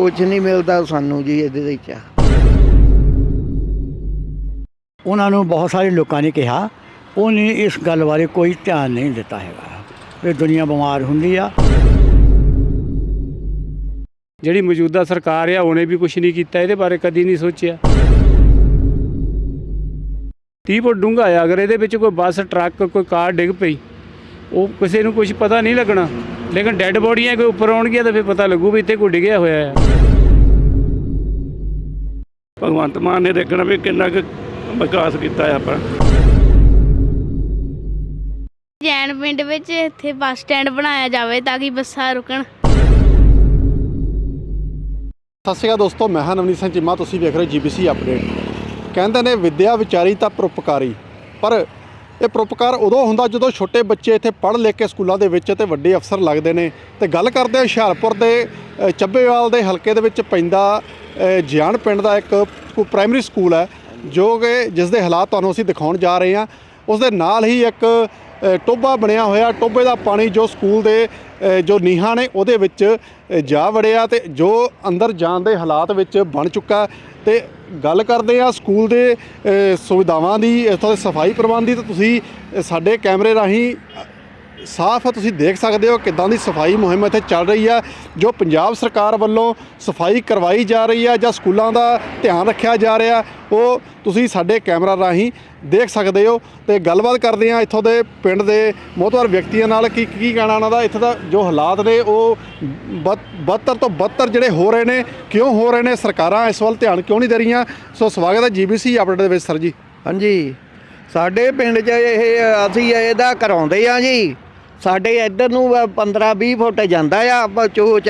ਕੁਝ ਨਹੀਂ ਮਿਲਦਾ ਸਾਨੂੰ ਜੀ ਇਹਦੇ ਵਿੱਚ। ਉਹਨਾਂ ਨੂੰ ਬਹੁਤ ਸਾਰੇ ਲੋਕਾਂ ਨੇ ਕਿਹਾ ਉਹਨੇ ਇਸ ਗੱਲ ਬਾਰੇ ਕੋਈ ਧਿਆਨ ਨਹੀਂ ਦਿੱਤਾ ਹੈਗਾ ਵੀ ਦੁਨੀਆ ਬਿਮਾਰ ਹੁੰਦੀ ਆ। ਜਿਹੜੀ ਮੌਜੂਦਾ ਸਰਕਾਰ ਆ ਉਹਨੇ ਵੀ ਕੁਝ ਨਹੀਂ ਕੀਤਾ ਇਹਦੇ ਬਾਰੇ ਕਦੀ ਨਹੀਂ ਸੋਚਿਆ। 30 ਫੁੱਟ ਡੂੰਘਾ ਆ ਅਗਰ ਇਹਦੇ ਵਿੱਚ ਕੋਈ ਬੱਸ ਟਰੱਕ ਕੋਈ ਕਾਰ ਡਿੱਗ ਪਈ ਉਹ ਕਿਸੇ ਨੂੰ ਕੁਝ ਪਤਾ ਨਹੀਂ ਲੱਗਣਾ। ਲੇਕਿਨ ਡੈੱਡ ਬੋਡੀਆਂ ਕੋਈ ਉੱਪਰ ਆਉਣਗੀਆਂ ਤਾਂ ਫਿਰ ਪਤਾ ਲੱਗੂ ਵੀ ਇੱਥੇ ਕੋਈ ਡਿੱਗਿਆ ਹੋਇਆ ਹੈ ਭਗਵੰਤ ਮਾਨ ਨੇ ਦੇਖਣਾ ਵੀ ਕਿੰਨਾ ਕੁ ਵਿਕਾਸ ਕੀਤਾ ਹੈ ਆਪਾਂ। ਜੈਨ ਪਿੰਡ ਵਿੱਚ ਇੱਥੇ ਬੱਸ ਸਟੈਂਡ ਬਣਾਇਆ ਜਾਵੇ ਤਾਂ ਕਿ ਬੱਸਾਂ ਰੁਕਣ। ਸਤਿ ਸ਼੍ਰੀ ਅਕਾਲ ਦੋਸਤੋ ਮੈਂ ਹਾਂ ਨਵਨੀਤ ਸਿੰਘ ਚੀਮਾ ਤੁਸੀਂ ਵੇਖ ਰਹੇ ਜੀਬੀਸੀ ਅਪਡੇਟ। ਕਹਿੰਦੇ ਨੇ ਵਿਦਿਆ ਵਿਚਾਰੀ ਤਾਂ ਪਰਉਪਕਾਰੀ ਪਰ ਇਹ ਪਰਉਪਕਾਰ ਉਦੋਂ ਹੁੰਦਾ ਜਦੋਂ ਛੋਟੇ ਬੱਚੇ ਇੱਥੇ ਪੜ੍ਹ ਲਿਖ ਕੇ ਸਕੂਲਾਂ ਦੇ ਵਿੱਚ ਤੇ ਵੱਡੇ ਅਫਸਰ ਲੱਗਦੇ ਨੇ। ਤੇ ਗੱਲ ਕਰਦੇ ਹਾਂ ਹੁਸ਼ਿਆਰਪੁਰ ਦੇ ਚੱਬੇਵਾਲ ਦੇ ਹਲਕੇ ਦੇ ਵਿੱਚ ਪੈਂਦਾ ਜਿਆਣ ਪਿੰਡ ਦਾ ਇੱਕ ਪ੍ਰਾਇਮਰੀ ਸਕੂਲ ਹੈ ਜੋ ਕਿ ਜਿਸ ਦੇ ਹਾਲਾਤ ਤੁਹਾਨੂੰ ਅਸੀਂ ਦਿਖਾਉਣ ਜਾ ਰਹੇ ਹਾਂ। ਉਸ ਦੇ ਨਾਲ ਹੀ ਇੱਕ ਅ, ਟੋਭਾ ਬਣਿਆ ਹੋਇਆ ਟੋਭੇ ਦਾ ਪਾਣੀ ਜੋ ਸਕੂਲ ਦੇ ਜੋ ਨੀਹਾਂ ਨੇ ਉਹਦੇ ਵਿੱਚ ਜਾ ਵੜਿਆ ਤੇ ਜੋ ਅੰਦਰ ਜਾਣ ਦੇ ਹਾਲਾਤ ਵਿੱਚ ਬਣ ਚੁੱਕਾ ਤੇ ਗੱਲ ਕਰਦੇ ਆ ਸਕੂਲ ਦੇ ਸੁਵਿਧਾਵਾਂ ਦੀ ਇੱਥੋਂ ਦੇ ਸਫ਼ਾਈ ਪ੍ਰਬੰਧ ਦੀ ਤਾਂ ਤੁਸੀਂ ਸਾਡੇ ਕੈਮਰੇ ਰਾਹੀਂ ਅ, ਸਾਫ਼ ਤੁਸੀਂ ਦੇਖ ਸਕਦੇ ਹੋ ਕਿਦਾਂ ਦੀ ਸਫ਼ਾਈ ਮੁਹਿੰਮ ਇੱਥੇ ਚੱਲ ਰਹੀ ਹੈ ਜੋ ਪੰਜਾਬ ਸਰਕਾਰ ਵੱਲੋਂ ਸਫ਼ਾਈ ਕਰਵਾਈ ਜਾ ਰਹੀ ਹੈ ਜਾਂ ਸਕੂਲਾਂ ਦਾ ਧਿਆਨ ਰੱਖਿਆ ਜਾ ਰਿਹਾ ਉਹ ਤੁਸੀਂ ਸਾਡੇ ਕੈਮਰਾ ਰਾਹੀਂ ਦੇਖ ਸਕਦੇ ਹੋ ਤੇ ਗੱਲਬਾਤ ਕਰਦੇ ਹਾਂ ਇੱਥੋਂ ਦੇ ਪਿੰਡ ਦੇ ਮੋਹਤਵਾਰ ਵਿਅਕਤੀਆਂ ਨਾਲ ਕੀ ਕੀ ਕਹਿਣਾ ਉਹਨਾਂ ਦਾ ਇੱਥੇ ਦਾ ਜੋ ਹਾਲਾਤ ਨੇ ਉਹ ਬਦ- ਬਦਤਰ ਤੋਂ ਬਦਤਰ ਜਿਹੜੇ ਹੋ ਰਹੇ ਨੇ ਕਿਉਂ ਹੋ ਰਹੇ ਨੇ ਸਰਕਾਰਾਂ ਇਸ ਵੱਲ ਧਿਆਨ ਕਿਉਂ ਨਹੀਂ ਦੇ ਰਹੀਆਂ? ਸੋ ਸਵਾਗਤ ਹੈ ਜੀਬੀਸੀ ਅਪਡੇਟ ਦੇ ਵਿੱਚ ਸਰ ਜੀ। ਹਾਂਜੀ ਸਾਡੇ ਪਿੰਡ 'ਚ ਇਹ ਅਸੀਂ ਇਹਦਾ ਕਰਾਉਂਦੇ ਆ ਜੀ। ਸਾਡੇ ਇੱਧਰ ਨੂੰ 15 20 ਫੁੱਟ ਜਾਂਦਾ ਆ ਚੋਚ।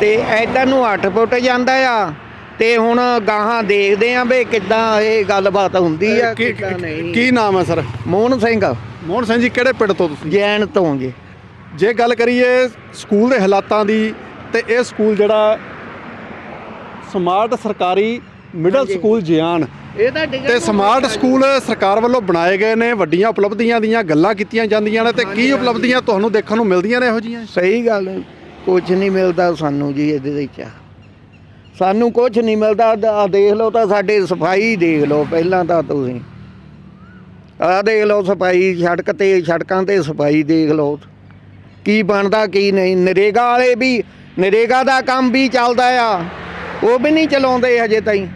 ਤੇ ਇੱਧਰ ਨੂੰ 8 ਫੁੱਟ ਜਾਂਦਾ ਆ। ਤੇ ਹੁਣ ਗਾਹਾਂ ਦੇਖਦੇ ਆ ਵੀ ਕਿੱਦਾਂ ਇਹ ਗੱਲਬਾਤ ਹੁੰਦੀ ਆ ਕੀ ਕਿੱਦਾਂ ਨਹੀਂ। ਕੀ ਨਾਮ ਹੈ ਸਰ? ਮੋਹਨ ਸਿੰਘ। ਮੋਹਨ ਸਿੰਘ ਜੀ ਕਿਹੜੇ ਪਿੰਡ ਤੋਂ ਤੁਸੀਂ? ਜੈਨ ਤੋਂ ਜੀ। ਜੇ ਗੱਲ ਕਰੀਏ ਸਕੂਲ ਦੇ ਹਾਲਾਤਾਂ ਦੀ ਤੇ ਇਹ ਸਕੂਲ ਜਿਹੜਾ ਸਮਾਰਟ ਸਰਕਾਰੀ ਮਿਡਲ। ਸਕੂਲ ਜਿਆਨ ਇਹ ਤਾਂ ਤੇ ਸਮਾਰਟ ਸਕੂਲ ਸਰਕਾਰ ਵੱਲੋਂ ਬਣਾਏ ਗਏ ਨੇ ਵੱਡੀਆਂ ਉਪਲਬਧੀਆਂ ਦੀਆਂ ਗੱਲਾਂ ਕੀਤੀਆਂ ਜਾਂਦੀਆਂ ਨੇ ਤੇ ਕੀ। ਉਪਲਬਧੀਆਂ ਤੁਹਾਨੂੰ ਦੇਖਣ ਨੂੰ ਮਿਲਦੀਆਂ ਨੇ ਇਹੋ ਜੀਆਂ ਸਹੀ ਗੱਲ ਹੈ। ਕੁਝ ਨਹੀਂ ਮਿਲਦਾ ਸਾਨੂੰ ਜੀ ਇਹਦੇ ਵਿੱਚ। ਸਾਨੂੰ ਕੁਝ ਨਹੀਂ ਮਿਲਦਾ ਆ ਦੇਖ ਲਓ ਤਾਂ ਸਾਡੇ ਸਫ਼ਾਈ ਦੇਖ ਲਓ ਪਹਿਲਾਂ ਤਾਂ ਤੁਸੀਂ। ਆ ਦੇਖ ਲਓ ਸਫ਼ਾਈ ਸੜਕ ਤੇ ਸੜਕਾਂ ਤੇ ਸਫ਼ਾਈ ਦੇਖ ਲਓ। ਕੀ ਬਣਦਾ ਕੀ ਨਹੀਂ? ਨਰੇਗਾ ਵਾਲੇ ਵੀ ਨਰੇਗਾ ਦਾ ਕੰਮ ਵੀ ਚੱਲਦਾ ਆ। ਉਹ ਵੀ ਨਹੀਂ ਚਲਾਉਂਦੇ ਹਜੇ ਤਾਈਂ।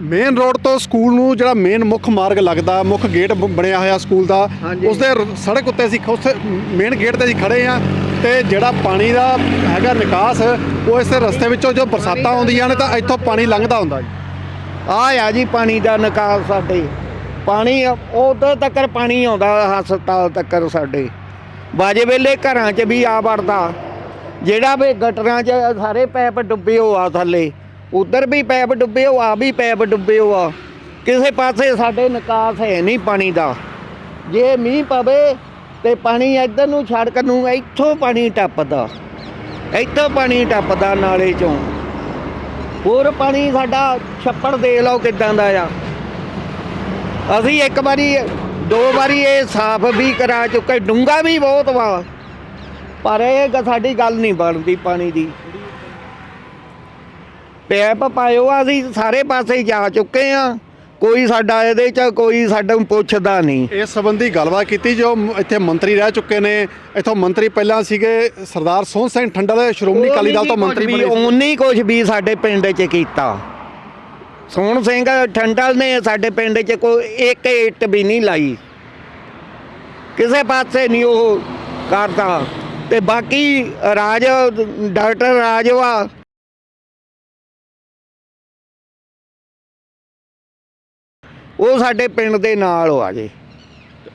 ਮੇਨ ਰੋਡ ਤੋਂ ਸਕੂਲ ਨੂੰ ਜਿਹੜਾ ਮੇਨ ਮੁੱਖ ਮਾਰਗ ਲੱਗਦਾ ਮੁੱਖ ਗੇਟ ਬ- ਬਣਿਆ ਹੋਇਆ ਸਕੂਲ ਦਾ ਹਾਂਜੀ। ਉਸ ਦੇ ਰ- ਸੜਕ ਉੱਤੇ ਅਸੀਂ ਖ- ਉੱਥੇ ਮੇਨ ਗੇਟ ਤੇ ਅਸੀਂ ਖੜੇ ਆ ਤੇ ਜਿਹੜਾ ਪਾਣੀ ਦਾ ਹੈਗਾ ਨਿਕਾਸ ਉਹ ਇਸ ਰਸਤੇ ਵਿੱਚੋਂ ਜੋ ਬਰਸਾਤਾਂ ਆਉਂਦੀਆਂ ਨੇ ਤਾਂ ਇੱਥੋਂ ਪਾਣੀ ਲੰਘਦਾ ਹੁੰਦਾ ਜੀ। ਆ ਆ ਜੀ ਪਾਣੀ ਦਾ ਨਿਕਾਸ ਸਾਡੇ। ਪਾਣੀ ਉਦੋਂ ਤੱਕ ਪਾਣੀ ਆਉਂਦਾ ਹਸਪਤਾਲ ਤੱਕ ਸਾਡੇ। ਬਾਜੇ ਵੇਲੇ ਘਰਾਂ 'ਚ ਵੀ ਆ ਵੜਦਾ। ਜਿਹੜਾ ਵੀ ਗਟਰਾਂ 'ਚ ਸਾਰੇ ਪੈਪ ਡੁੱਬੇ ਹੋ ਆ ਥੱਲੇ। ਉਧਰ ਵੀ ਪੈਪ ਡੁੱਬੇ ਹੋ ਆ ਵੀ ਪੈਪ ਡੁੱਬੇ ਹੋ ਆ। ਕਿਸੇ ਪਾਸੇ ਸਾਡੇ ਨਿਕਾਸ ਹੈ ਨਹੀਂ ਪਾਣੀ ਦਾ। ਜੇ ਮੀਂਹ ਪਵੇ ਤੇ ਪਾਣੀ ਇੱਧਰ ਨੂੰ ਸੜਕ ਨੂੰ ਇੱਥੋਂ ਪਾਣੀ ਟੱਪਦਾ। ਇੱਥੋਂ ਪਾਣੀ ਟੱਪਦਾ ਨਾਲੇ 'ਚੋਂ। ਹੋਰ ਪਾਣੀ ਸਾਡਾ ਛੱਪੜ ਦੇ ਲਓ ਕਿਦਾਂ ਦਾ ਆ। ਅਸੀਂ ਇੱਕ ਵਾਰੀ, ਦੋ ਵਾਰੀ ਇਹ ਸਾਫ਼ ਵੀ ਕਰਾ ਚੁੱਕੇ ਡੂੰਗਾ ਵੀ ਬਹੁਤ ਵਾ। ਪਰ ਇਹ ਸਾਡੀ ਗੱਲ ਨਹੀਂ ਬਣਦੀ ਪਾਣੀ ਦੀ। ਪੈਪ ਪਾਇਓ ਅਸੀਂ ਸਾਰੇ ਪਾਸੇ ਜਾ ਚੁੱਕੇ ਆ ਕੋਈ ਸਾਡਾ ਇਹਦੇ ਚ ਕੋਈ ਸਾਡਾ ਪੁੱਛਦਾ ਨਹੀਂ। ਇਸ ਸੰਬੰਧੀ ਗੱਲਬਾਤ ਕੀਤੀ ਜੋ ਇੱਥੇ ਮੰਤਰੀ ਰਹਿ ਚੁੱਕੇ ਨੇ। ਇੱਥੋਂ ਮੰਤਰੀ ਪਹਿਲਾਂ ਸੀਗੇ ਸਰਦਾਰ ਸੋਹਣ ਸਿੰਘ ਠੰਡਲ ਸ਼੍ਰੋਮਣੀ ਅਕਾਲੀ ਦਲ ਤੋਂ ਮੰਤਰੀ ਬਣੇ। ਉਹਨੇ ਕੁਝ ਵੀ ਸਾਡੇ ਪਿੰਡ 'ਚ ਕੀਤਾ। ਸੋਹਣ ਸਿੰਘ ਠੰਡਲ ਨੇ ਸਾਡੇ ਪਿੰਡ 'ਚ ਕੋਈ ਇੱਕ ਇੱਟ ਵੀ ਨਹੀਂ ਲਾਈ। ਕਿਸੇ ਪਾਸੇ ਨਹੀਂ ਉਹ ਕਰਦਾ। ਤੇ ਬਾਕੀ ਰਾਜ ਡਾਕਟਰ ਰਾਜਵਾ ਉਹ ਸਾਡੇ ਪਿੰਡ ਦੇ ਨਾਲ ਆ ਜੇ।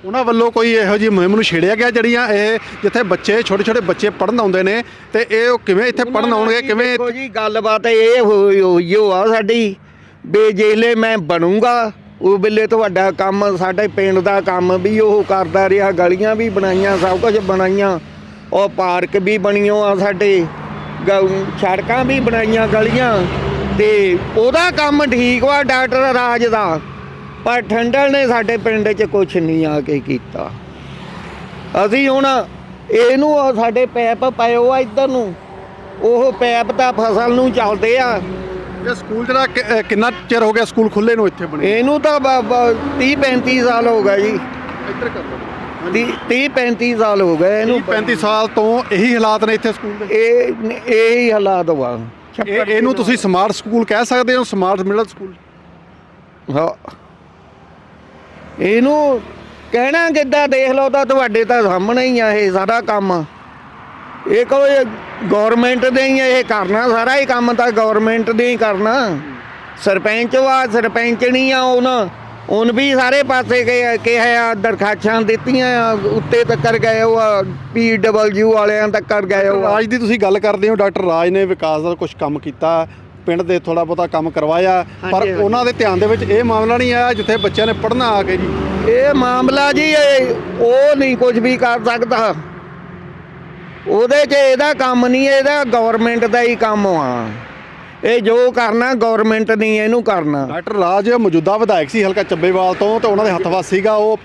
ਉਹਨਾਂ ਵੱਲੋਂ ਕੋਈ ਇਹੋ ਜਿਹੀ ਮੁਹਿੰਮ ਨੂੰ ਛੇੜਿਆ ਗਿਆ ਜਿਹੜੀਆਂ ਇਹ ਜਿੱਥੇ ਬੱਚੇ ਛੋਟੇ ਛੋਟੇ ਬੱਚੇ ਪੜਨ ਆਉਂਦੇ ਨੇ ਤੇ ਇਹ ਉਹ ਕਿਵੇਂ ਇੱਥੇ ਪੜਨ ਆਉਣਗੇ ਕਿਵੇਂ ਦੇਖੋ ਜੀ ਗੱਲਬਾਤ ਇਹ ਹੋਈ ਹੋਈ ਆ ਸਾਡੀ ਵੀ ਜੇਲੇ ਮੈਂ ਬਣੂੰਗਾ ਉਹ ਵੇਲੇ ਤੁਹਾਡਾ ਕੰਮ ਸਾਡੇ ਪਿੰਡ ਦਾ ਕੰਮ ਵੀ ਉਹ ਕਰਦਾ ਰਿਹਾ ਗਲੀਆਂ ਵੀ ਬਣਾਈਆਂ ਸਭ ਕੁਝ ਬਣਾਈਆਂ ਉਹ ਪਾਰਕ ਵੀ ਬਣੀਆਂ ਆ ਸਾਡੇ ਸੜਕਾਂ ਵੀ ਬਣਾਈਆਂ ਗਲੀਆਂ ਤੇ ਉਹਦਾ ਕੰਮ ਠੀਕ ਵਾ ਡਾਕਟਰ ਰਾਜ ਦਾ। ਪਰ ਠੰਡਲ ਨੇ ਸਾਡੇ ਪਿੰਡ 'ਚ ਕੁਝ ਨਹੀਂ ਆ ਕੇ ਕੀਤਾ। ਅਸੀਂ ਹੁਣ ਇਹਨੂੰ ਸਾਡੇ ਪੈਪ ਪਾਇਓ ਆ ਇੱਧਰ ਨੂੰ। ਉਹ ਪੈਪ ਤਾਂ ਫਸਲ ਨੂੰ ਚੱਲਦੇ ਆ। ਇਹ ਸਕੂਲ ਜਿਹੜਾ ਕਿ- ਅਹ ਕਿੰਨਾ ਚਿਰ ਹੋ ਗਿਆ ਸਕੂਲ ਖੁੱਲੇ ਨੂੰ ਇੱਥੇ ਬਣੇ? ਇਹਨੂੰ ਤਾਂ 30 35 ਸਾਲ ਹੋ ਗਏ ਜੀ। ਇੱਧਰ ਕਰ ਲਓ। 30 35 ਸਾਲ ਹੋ ਗਏ ਇਹਨੂੰ। 35 ਸਾਲ ਤੋਂ ਇਹੀ ਹਾਲਾਤ ਨੇ ਇੱਥੇ ਸਕੂਲ ਦੇ? ਇਹ ਇਹ ਹੀ ਹਾਲਾਤ ਵਾ। ਇਹ- ਇਹਨੂੰ ਤੁਸੀਂ ਸਮਾਰਟ ਸਕੂਲ ਕਹਿ ਸਕਦੇ ਹੋ? ਸਮਾਰਟ ਮਿਡਲ ਸਕੂਲ ਹਾਂ। ਇਹਨੂੰ ਕਹਿਣਾ ਕਿੱਦਾਂ? ਦੇਖ ਲਓ ਤਾਂ ਤੁਹਾਡੇ ਤਾਂ ਸਾਹਮਣੇ ਹੀ ਆ ਇਹ ਸਾਰਾ ਕੰਮ। ਇਹ ਕੋਈ ਗਵਰਨਮੈਂਟ ਦੇ ਹੀ ਇਹ ਕਰਨਾ ਸਾਰਾ ਹੀ ਕੰਮ ਤਾਂ ਗਵਰਨਮੈਂਟ ਦੇ ਹੀ ਕਰਨਾ। ਸਰਪੰਚ ਵਾ ਸਰਪੰਚਣੀ ਆ ਉਹਨਾਂ ਉਹਨ ਵੀ ਸਾਰੇ ਪਾਸੇ ਗਏ ਕਿਹਾ ਆ, ਦਰਖਾਸਤਾਂ ਦਿੱਤੀਆਂ ਉੱਤੇ ਤੱਕਰ ਗਏ ਉਹ ਪੀ ਡਬਲਯੂ ਵਾਲਿਆਂ ਤੱਕਰ ਗਏ ਉਹ ਰਾਜ ਦੀ ਤੁਸੀਂ ਗੱਲ ਕਰਦੇ ਹੋ, ਡਾਕਟਰ ਰਾਜ ਨੇ ਵਿਕਾਸ ਦਾ ਕੁਝ ਕੰਮ ਕੀਤਾ। ਪਿੰਡ ਦੇ ਥੋੜਾ ਬਹੁਤਾ ਕੰਮ ਕਰਵਾਇਆ ਪਰ। ਉਹਨਾਂ ਦੇ ਧਿਆਨ ਦੇ ਵਿੱਚ ਇਹ ਮਾਮਲਾ ਨਹੀਂ ਆਇਆ ਜਿੱਥੇ ਬੱਚਿਆਂ ਨੇ ਪੜ੍ਹਨਾ ਆ ਕੇ ਜੀ। ਇਹ ਮਾਮਲਾ ਜੀ ਇਹ ਉਹ ਨਹੀਂ ਕੁਝ ਵੀ ਕਰ ਸਕਦਾ। ਉਹਦੇ 'ਚ ਇਹਦਾ ਕੰਮ ਨਹੀਂ ਇਹਦਾ ਗਵਰਨਮੈਂਟ ਦਾ ਹੀ ਕੰਮ ਆ। ਇਹ ਜੋ ਕਰਨਾ ਗਵਰਨਮੈਂਟ ਨਹੀਂ ਇਹਨੂੰ ਕਰਨਾ। ਡਾਕਟਰ ਰਾਜ ਮੌਜੂਦਾ ਵਿਧਾਇਕ ਸੀ ਹਲਕਾ ਚੱਬੇਵਾਲ ਤੋਂ ਤੇ ਉਹਨਾਂ ਦੇ ਹੱਥ-ਵੱਸ ਸੀਗਾ। ਉਹ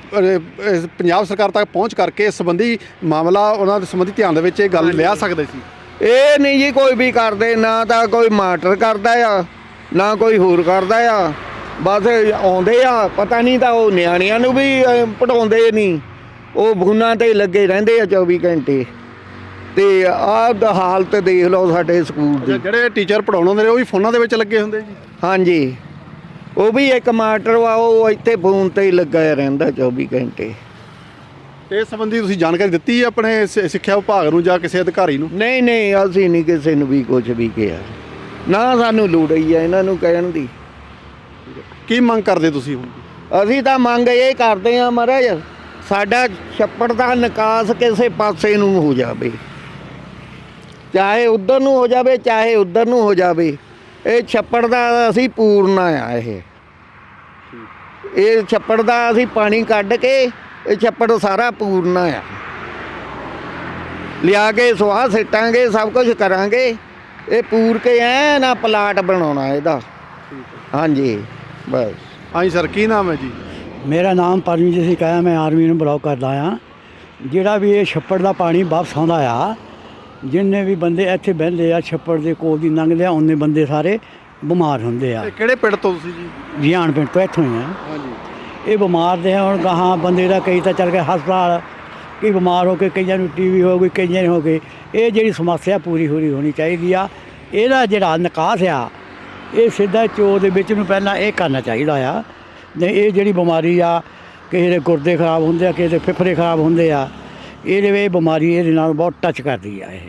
ਪੰਜਾਬ ਸਰਕਾਰ ਤੱਕ ਪਹੁੰਚ ਕਰਕੇ ਇਸ ਸੰਬੰਧੀ ਮਾਮਲਾ ਉਹਨਾਂ ਦੇ ਸੰਬੰਧੀ ਧਿਆਨ ਦੇ ਵਿੱਚ ਇਹ ਗੱਲ ਲਿਆ ਸਕਦੇ ਸੀ। ਇਹ ਨਹੀਂ ਜੀ ਕੋਈ ਵੀ ਕਰਦੇ ਨਾ ਤਾਂ ਕੋਈ ਮਾਸਟਰ ਕਰਦਾ ਆ ਨਾ ਕੋਈ ਹੋਰ ਕਰਦਾ ਆ। ਬਸ ਆਉਂਦੇ ਆ ਪਤਾ ਨਹੀਂ ਤਾਂ ਉਹ ਨਿਆਣਿਆਂ ਨੂੰ ਵੀ ਅਹ, ਪੜਾਉਂਦੇ ਨਹੀਂ। ਉਹ ਫੋਨਾਂ ਤੇ ਹੀ ਲੱਗੇ ਰਹਿੰਦੇ ਆ 24 ਘੰਟੇ। ਤੇ ਆਹ ਹਾਲਤ ਦੇਖ ਲਓ ਸਾਡੇ ਸਕੂਲ ਦੀ। ਜਿਹੜੇ ਟੀਚਰ ਪੜਾਉਣ ਹੁੰਦੇ ਨੇ ਉਹ ਵੀ ਫੋਨਾਂ ਦੇ ਵਿੱਚ ਲੱਗੇ ਹੁੰਦੇ ਜੀ? ਹਾਂਜੀ। ਉਹ ਵੀ ਇੱਕ ਮਾਸਟਰ ਵਾ ਉਹ ਇੱਥੇ ਫੋਨ ਤੇ ਹੀ ਲੱਗਾ ਰਹਿੰਦਾ 24 ਘੰਟੇ। ਇਸ ਸੰਬੰਧੀ ਤੁਸੀਂ ਜਾਣਕਾਰੀ ਦਿੱਤੀ ਹੈ ਆਪਣੇ ਸ- ਸਿੱਖਿਆ ਵਿਭਾਗ ਨੂੰ ਜਾਂ ਕਿਸੇ ਅਧਿਕਾਰੀ ਨੂੰ? ਨਹੀਂ ਨਹੀਂ ਅਸੀਂ ਨਹੀਂ ਕਿਸੇ ਨੂੰ ਵੀ ਕੁਝ ਵੀ ਕਿਹਾ। ਨਾ ਸਾਨੂੰ ਲੋੜ ਹੀ ਆ ਇਹਨਾਂ ਨੂੰ ਕਹਿਣ ਦੀ। ਕੀ ਮੰਗ ਕਰਦੇ ਤੁਸੀਂ ਹੁਣ? ਅਸੀਂ ਤਾਂ ਮੰਗ ਇਹ ਕਰਦੇ ਆ ਮਹਾਰਾਜ ਸਾਡਾ ਛੱਪੜ ਦਾ ਨਿਕਾਸ ਕਿਸੇ ਪਾਸੇ ਨੂੰ ਹੋ ਜਾਵੇ। ਚਾਹੇ ਉਧਰ ਨੂੰ ਹੋ ਜਾਵੇ ਚਾਹੇ ਉਧਰ ਨੂੰ ਹੋ ਜਾਵੇ। ਇਹ ਛੱਪੜ ਦਾ ਅਸੀਂ ਪੂਰਨਾ ਆ ਇਹ। ਇਹ ਛੱਪੜ ਦਾ ਅਸੀਂ ਪਾਣੀ ਕੱਢ ਕੇ ਇਹ ਛੱਪੜ ਸਾਰਾ ਪੂਰਨਾ ਆ। ਲਿਆ ਕੇ ਸੁਆਹ ਸਿੱਟਾਂਗੇ ਸਭ ਕੁਝ ਕਰਾਂਗੇ। ਇਹ ਪੂਰ ਕੇ ਐ ਨਾ ਪਲਾਟ ਬਣਾਉਣਾ ਇਹਦਾ। ਹਾਂਜੀ ਬਸ। ਹਾਂਜੀ ਸਰ ਕੀ ਨਾਮ ਹੈ ਜੀ? ਮੇਰਾ ਨਾਮ ਪਰਮਜੀਤ ਸਿੰਘ ਹੈ ਮੈਂ ਆਰਮੀ ਨੂੰ ਬਲੌਕ ਕਰਦਾ ਆ ਜਿਹੜਾ ਵੀ ਇਹ ਛੱਪੜ ਦਾ ਪਾਣੀ ਵਾਪਸ ਆਉਂਦਾ ਆ ਜਿੰਨੇ ਵੀ ਬੰਦੇ ਇੱਥੇ ਬਹਿੰਦੇ ਆ ਛੱਪੜ ਦੇ ਕੋਲ ਦੀ ਲੰਘਦੇ ਆ ਉਹਨੇ ਬੰਦੇ ਸਾਰੇ ਬਿਮਾਰ ਹੁੰਦੇ ਆ। ਇਹ ਕਿਹੜੇ ਪਿੰਡ ਤੋਂ ਤੁਸੀਂ ਜੀ? ਜਿਆਣ ਪਿੰਡ ਤੋਂ ਇੱਥੋਂ ਹੀ ਆ। ਹਾਂਜੀ। ਇਹ ਬਿਮਾਰ ਦੇ ਆ, ਹੁਣ ਗਾਹਾਂ ਬੰਦੇ ਦਾ ਕਈ ਤਾਂ ਚੱਲ ਕੇ ਹਸਪਤਾਲ ਕਈ ਬਿਮਾਰ ਹੋ ਕੇ ਕਈਆਂ ਨੂੰ ਟੀਵੀ ਹੋ ਗਈ ਕਈਆਂ ਨੂੰ ਹੋ ਗਈ। ਇਹ ਜਿਹੜੀ ਸਮੱਸਿਆ ਪੂਰੀ ਹੋਣੀ ਹੋਣੀ ਚਾਹੀਦੀ ਆ। ਇਹਦਾ ਜਿਹੜਾ ਨਿਕਾਸ ਆ ਇਹ ਸਿੱਧਾ ਚੋ ਦੇ ਵਿੱਚ ਨੂੰ ਪਹਿਲਾਂ ਇਹ ਕਰਨਾ ਚਾਹੀਦਾ ਆ। ਨਹੀਂ ਇਹ ਜਿਹੜੀ ਬਿਮਾਰੀ ਆ ਕਿਸੇ ਦੇ ਗੁਰਦੇ ਖਰਾਬ ਹੁੰਦੇ ਆ ਕਿਸੇ ਦੇ ਫੇਫੜੇ ਖਰਾਬ ਹੁੰਦੇ ਆ ਇਹਦੇ ਵਿੱਚ ਇਹ ਬਿਮਾਰੀ ਇਹਦੇ ਨਾਲ ਬਹੁਤ ਟੱਚ ਕਰਦੀ ਆ ਇਹ।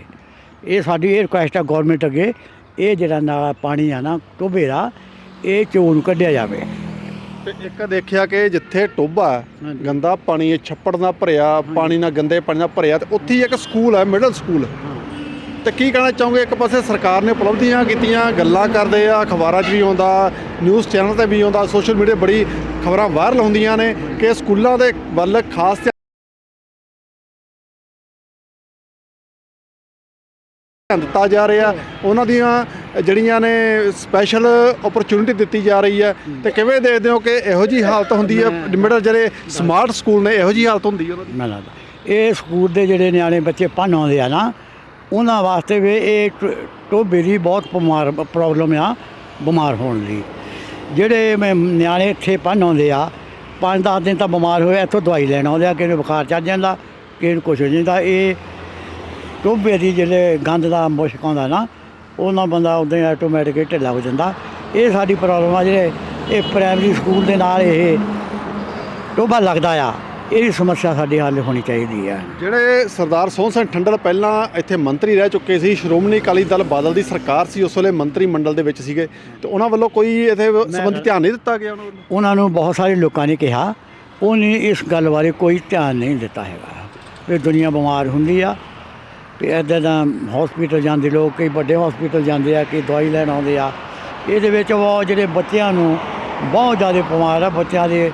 ਇਹ ਸਾਡੀ ਇਹ ਰਿਕੁਐਸਟ ਆ ਗਵਰਨਮੈਂਟ ਅੱਗੇ ਇਹ ਜਿਹੜਾ ਨਾਲਾ ਪਾਣੀ ਆ ਨਾ ਟੋਭੇ ਦਾ ਇਹ ਚੋਂ ਨੂੰ ਕੱਢਿਆ ਜਾਵੇ। ਤੇ ਇੱਕ ਦੇਖਿਆ ਕਿ ਜਿੱਥੇ ਟੋਬਾ ਹੈ, ਹਾਂਜੀ। ਗੰਦਾ ਪਾਣੀ ਹੈ ਛੱਪੜ ਨਾਲ ਭਰਿਆ ਪਾਣੀ ਨਾਲ ਗੰਦੇ ਪਾਣੀ ਨਾਲ ਭਰਿਆ ਤੇ ਉੱਥੇ ਹੀ ਇੱਕ ਸਕੂਲ ਹੈ ਮਿਡਲ ਸਕੂਲ ਤੇ ਕੀ ਕਹਿਣਾ ਚਾਹੋਗੇ? ਇੱਕ ਪਾਸੇ ਸਰਕਾਰ ਨੇ ਉਪਲਬਧੀਆਂ ਕੀਤੀਆਂ ਗੱਲਾਂ ਕਰਦੇ ਆ ਅਖਬਾਰਾਂ 'ਚ ਵੀ ਆਉਂਦਾ ਨਿਊਜ਼ ਚੈਨਲ ਤੇ ਵੀ ਆਉਂਦਾ ਸੋਸ਼ਲ ਮੀਡੀਆ ਬੜੀ ਖਬਰਾਂ ਵਾਇਰਲ ਹੁੰਦੀਆਂ ਨੇ ਕਿ ਸਕੂਲਾਂ ਦੇ ਵੱਲ ਖਾਸ ਧਿਆਨ ਦਿੱਤਾ ਜਾ ਰਿਹਾ। ਉਹਨਾਂ ਦੀਆਂ ਜਿਹੜੀਆਂ ਨੇ ਸਪੈਸ਼ਲ ਓਪਰਚੁਨਿਟੀ ਦਿੱਤੀ ਜਾ ਰਹੀ ਹੈ ਤੇ ਕਿਵੇਂ ਦੇਖਦੇ ਹੋ ਕਿ ਇਹੋ ਜੀ ਹਾਲਤ ਹੁੰਦੀ ਹੈ? ਮਿਡਲ ਜਿਹੜੇ ਸਮਾਰਟ ਸਕੂਲ ਨੇ ਇਹੋ ਜੀ ਹਾਲਤ ਹੁੰਦੀ ਹੈ ਉਹਨਾਂ ਦੀ? ਲੱਗਦਾ। ਇਹ ਸਕੂਲ ਦੇ ਜਿਹੜੇ ਨਿਆਣੇ ਬੱਚੇ ਪੜ੍ਹਨ ਆਉਂਦੇ ਆ ਨਾ ਉਹਨਾਂ ਵਾਸਤੇ ਵੀ ਇਹ ਟ- ਟੋਭੇ ਦੀ ਬਹੁਤ ਬਿਮਾਰ ਪ੍ਰੋਬਲਮ ਆ ਬਿਮਾਰ ਹੋਣ ਦੀ ਜਿਹੜੇ ਮੈਂ ਨਿਆਣੇ ਇੱਥੇ ਪੜ੍ਹਨ ਆਉਂਦੇ ਆ ਪੰਜ ਦਸ ਦਿਨ ਤਾਂ ਬਿਮਾਰ ਹੋਏ ਇੱਥੋਂ ਦਵਾਈ ਲੈਣ ਆਉਂਦੇ ਆ ਕਿਸੇ ਨੂੰ ਬੁਖਾਰ ਚੜ ਜਾਂਦਾ ਕਿਸੇ ਨੂੰ ਕੁਛ ਹੋ ਜਾਂਦਾ। ਇਹ ਟੋਭੇ ਦੀ ਜਿਹੜੇ ਗੰਦ ਦਾ ਮੁਸ਼ਕ ਆਉਂਦਾ ਨਾ ਉਹਨਾਂ ਬੰਦਾ ਉਦਾਂ ਹੀ ਆਟੋਮੈਟਿਕ ਢਿੱਲਾ ਹੋ ਜਾਂਦਾ। ਇਹ ਸਾਡੀ ਪ੍ਰੋਬਲਮ ਆ ਜਿਹੜੇ ਇਹ ਪ੍ਰਾਇਮਰੀ ਸਕੂਲ ਦੇ ਨਾਲ ਇਹ ਟੋਭਾ ਲੱਗਦਾ ਆ। ਇਹ ਸਮੱਸਿਆ ਸਾਡੀ ਹੱਲ ਹੋਣੀ ਚਾਹੀਦੀ ਆ। ਜਿਹੜੇ ਸਰਦਾਰ ਸੋਹਣ ਸਿੰਘ ਠੰਡਲ ਪਹਿਲਾਂ ਇੱਥੇ ਮੰਤਰੀ ਰਹਿ ਚੁੱਕੇ ਸੀ ਸ਼੍ਰੋਮਣੀ ਅਕਾਲੀ ਦਲ ਬਾਦਲ ਦੀ ਸਰਕਾਰ ਸੀ ਉਸ ਵੇਲੇ ਮੰਤਰੀ ਮੰਡਲ ਦੇ ਵਿੱਚ ਸੀਗੇ। ਤੇ ਉਹਨਾਂ ਵੱਲੋਂ ਕੋਈ ਇਹਦੇ ਸੰਬੰਧੀ ਧਿਆਨ ਨਹੀਂ ਦਿੱਤਾ ਗਿਆ ਉਹਨਾਂ ਵੱਲੋਂ? ਉਹਨਾਂ ਨੂੰ ਬਹੁਤ ਸਾਰੇ ਲੋਕਾਂ ਨੇ ਕਿਹਾ ਉਹਨੇ ਇਸ ਗੱਲ ਬਾਰੇ ਕੋਈ ਧਿਆਨ ਨਹੀਂ ਦਿੱਤਾ ਹੈਗਾ। ਵੀ ਦੁਨੀਆ ਬਿਮਾਰ ਹੁੰਦੀ ਆ ਵੀ ਇੱਦਾਂ ਦਾ ਹਸਪੀਟਲ ਜਾਂਦੇ ਲੋਕ, ਕਈ ਵੱਡੇ ਹਸਪੀਟਲ ਜਾਂਦੇ ਆ ਕਿ ਦਵਾਈ ਲੈਣ ਆਉਂਦੇ ਆ। ਇਹਦੇ ਵਿੱਚ ਉਹ ਜਿਹੜੇ ਬੱਚਿਆਂ ਨੂੰ ਬਹੁਤ ਜ਼ਿਆਦਾ ਬਿਮਾਰ ਆ, ਬੱਚਿਆਂ ਦੇ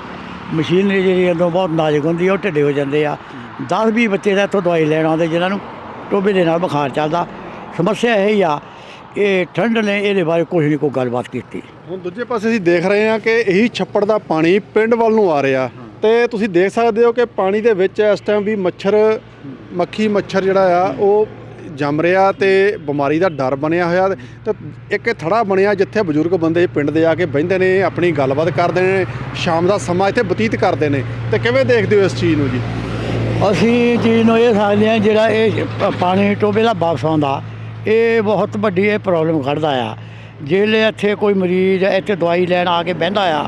ਮਸ਼ੀਨਰੀ ਜਿਹੜੀ ਅੰਦਰੋਂ ਬਹੁਤ ਨਾਜ਼ੁਕ ਹੁੰਦੀ ਆ, ਉਹ ਢਿੱਡੇ ਹੋ ਜਾਂਦੇ ਆ। 10 20 ਬੱਚੇ ਦਾ ਇੱਥੋਂ ਦਵਾਈ ਲੈਣ ਆਉਂਦੇ, ਜਿਨ੍ਹਾਂ ਨੂੰ ਟੋਭੇ ਦੇ ਨਾਲ ਬੁਖਾਰ ਚੱਲਦਾ। ਸਮੱਸਿਆ ਇਹ ਹੀ ਆ ਇਹ ਠੰਡ ਨੇ ਇਹਦੇ ਬਾਰੇ ਕੁਝ ਨਹੀਂ ਕੋਈ ਗੱਲਬਾਤ ਕੀਤੀ। ਹੁਣ ਦੂਜੇ ਪਾਸੇ ਅਸੀਂ ਦੇਖ ਰਹੇ ਹਾਂ ਕਿ ਇਹੀ ਛੱਪੜ ਦਾ ਪਾਣੀ ਪਿੰਡ ਵੱਲ ਨੂੰ ਆ ਰਿਹਾ। ਤੇ ਤੁਸੀਂ ਦੇਖ ਸਕਦੇ ਹੋ ਕਿ ਪਾਣੀ ਦੇ ਵਿੱਚ ਇਸ ਟਾਈਮ ਵੀ ਮੱਛਰ, ਮੱਖੀ ਮੱਛਰ ਜਿਹੜਾ ਆ, ਉਹ ਜੰਮ ਰਿਹਾ ਤੇ ਬਿਮਾਰੀ ਦਾ ਡਰ ਬਣਿਆ ਹੋਇਆ ਤੇ ਇੱਕ ਇਹ ਥੜਾ ਬਣਿਆ ਜਿੱਥੇ ਬਜ਼ੁਰਗ ਬੰਦੇ ਪਿੰਡ ਦੇ ਆ ਕੇ ਬਹਿੰਦੇ ਨੇ, ਆਪਣੀ ਗੱਲਬਾਤ ਕਰਦੇ ਨੇ, ਸ਼ਾਮ ਦਾ ਸਮਾਂ ਇੱਥੇ ਬਤੀਤ ਕਰਦੇ ਨੇ। ਤੇ ਕਿਵੇਂ ਦੇਖਦੇ ਹੋ ਇਸ ਚੀਜ਼ ਨੂੰ ਜੀ? ਅਸੀਂ ਚੀਜ਼ ਨੂੰ ਇਹ ਸਮਝਦੇ ਹਾਂ, ਜਿਹੜਾ ਇਹ ਪਾਣੀ ਟੋਬੇ ਦਾ ਵਾਪਸ ਆਉਂਦਾ, ਇਹ ਬਹੁਤ ਵੱਡੀ ਇਹ ਪ੍ਰੋਬਲਮ ਖੜਦਾ ਆ। ਜਿਹੜੇ ਇੱਥੇ ਕੋਈ ਮਰੀਜ਼, ਇੱਥੇ ਦਵਾਈ ਲੈਣ ਆ ਕੇ ਬਹਿੰਦਾ ਆ,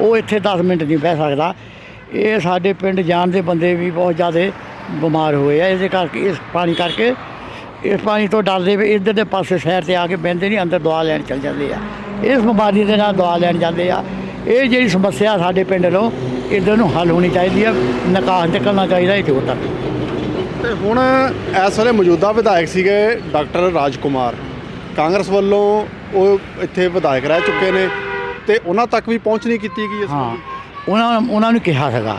ਉਹ ਇੱਥੇ 10 ਮਿੰਟ ਨਹੀਂ ਬਹਿ ਸਕਦਾ। ਇਹ ਸਾਡੇ ਪਿੰਡ ਜਾਣ ਦੇ ਬੰਦੇ ਵੀ ਬਹੁਤ ਜ਼ਿਆਦਾ ਬਿਮਾਰ ਹੋਏ ਆ ਇਹਦੇ ਕਰਕੇ ਇਸ ਪਾਣੀ ਕਰਕੇ ਇਸ ਪਾਣੀ ਤੋਂ ਡਰਦੇ ਵੀ ਇੱਧਰ ਦੇ ਪਾਸੇ ਸ਼ਹਿਰ ਤੇ ਆ ਕੇ ਬਹਿੰਦੇ ਨਹੀਂ ਅੰਦਰ ਦਵਾ ਲੈਣ ਚਲ ਜਾਂਦੇ ਆ। ਇਸ ਬਿਮਾਰੀ ਦੇ ਨਾਲ ਦਵਾ ਲੈਣ ਜਾਂਦੇ ਆ। ਇਹ ਜਿਹੜੀ ਸਮੱਸਿਆ ਸਾਡੇ ਪਿੰਡ ਨੂੰ ਇੱਧਰ ਨੂੰ ਹੱਲ ਹੋਣੀ ਚਾਹੀਦੀ ਆ ਨਿਕਾਸ ਨਿਕਲਣਾ ਚਾਹੀਦਾ ਇਹ ਜੋਰ ਤੱਕ। ਤੇ ਹੁਣ ਇਸ ਵੇਲੇ ਮੌਜੂਦਾ ਵਿਧਾਇਕ ਸੀਗੇ ਡਾਕਟਰ ਰਾਜਕੁਮਾਰ। ਕਾਂਗਰਸ ਵੱਲੋਂ ਉਹ ਇੱਥੇ ਵਿਧਾਇਕ ਰਹਿ ਚੁੱਕੇ ਨੇ ਤੇ ਉਹਨਾਂ ਤੱਕ ਵੀ ਪਹੁੰਚ ਨਹੀਂ ਕੀਤੀ ਗਈ ਇਸ ਹਾਂ। ਉਹਨਾਂ ਉਹਨਾਂ ਨੂੰ ਕਿਹਾ ਸੀਗਾ।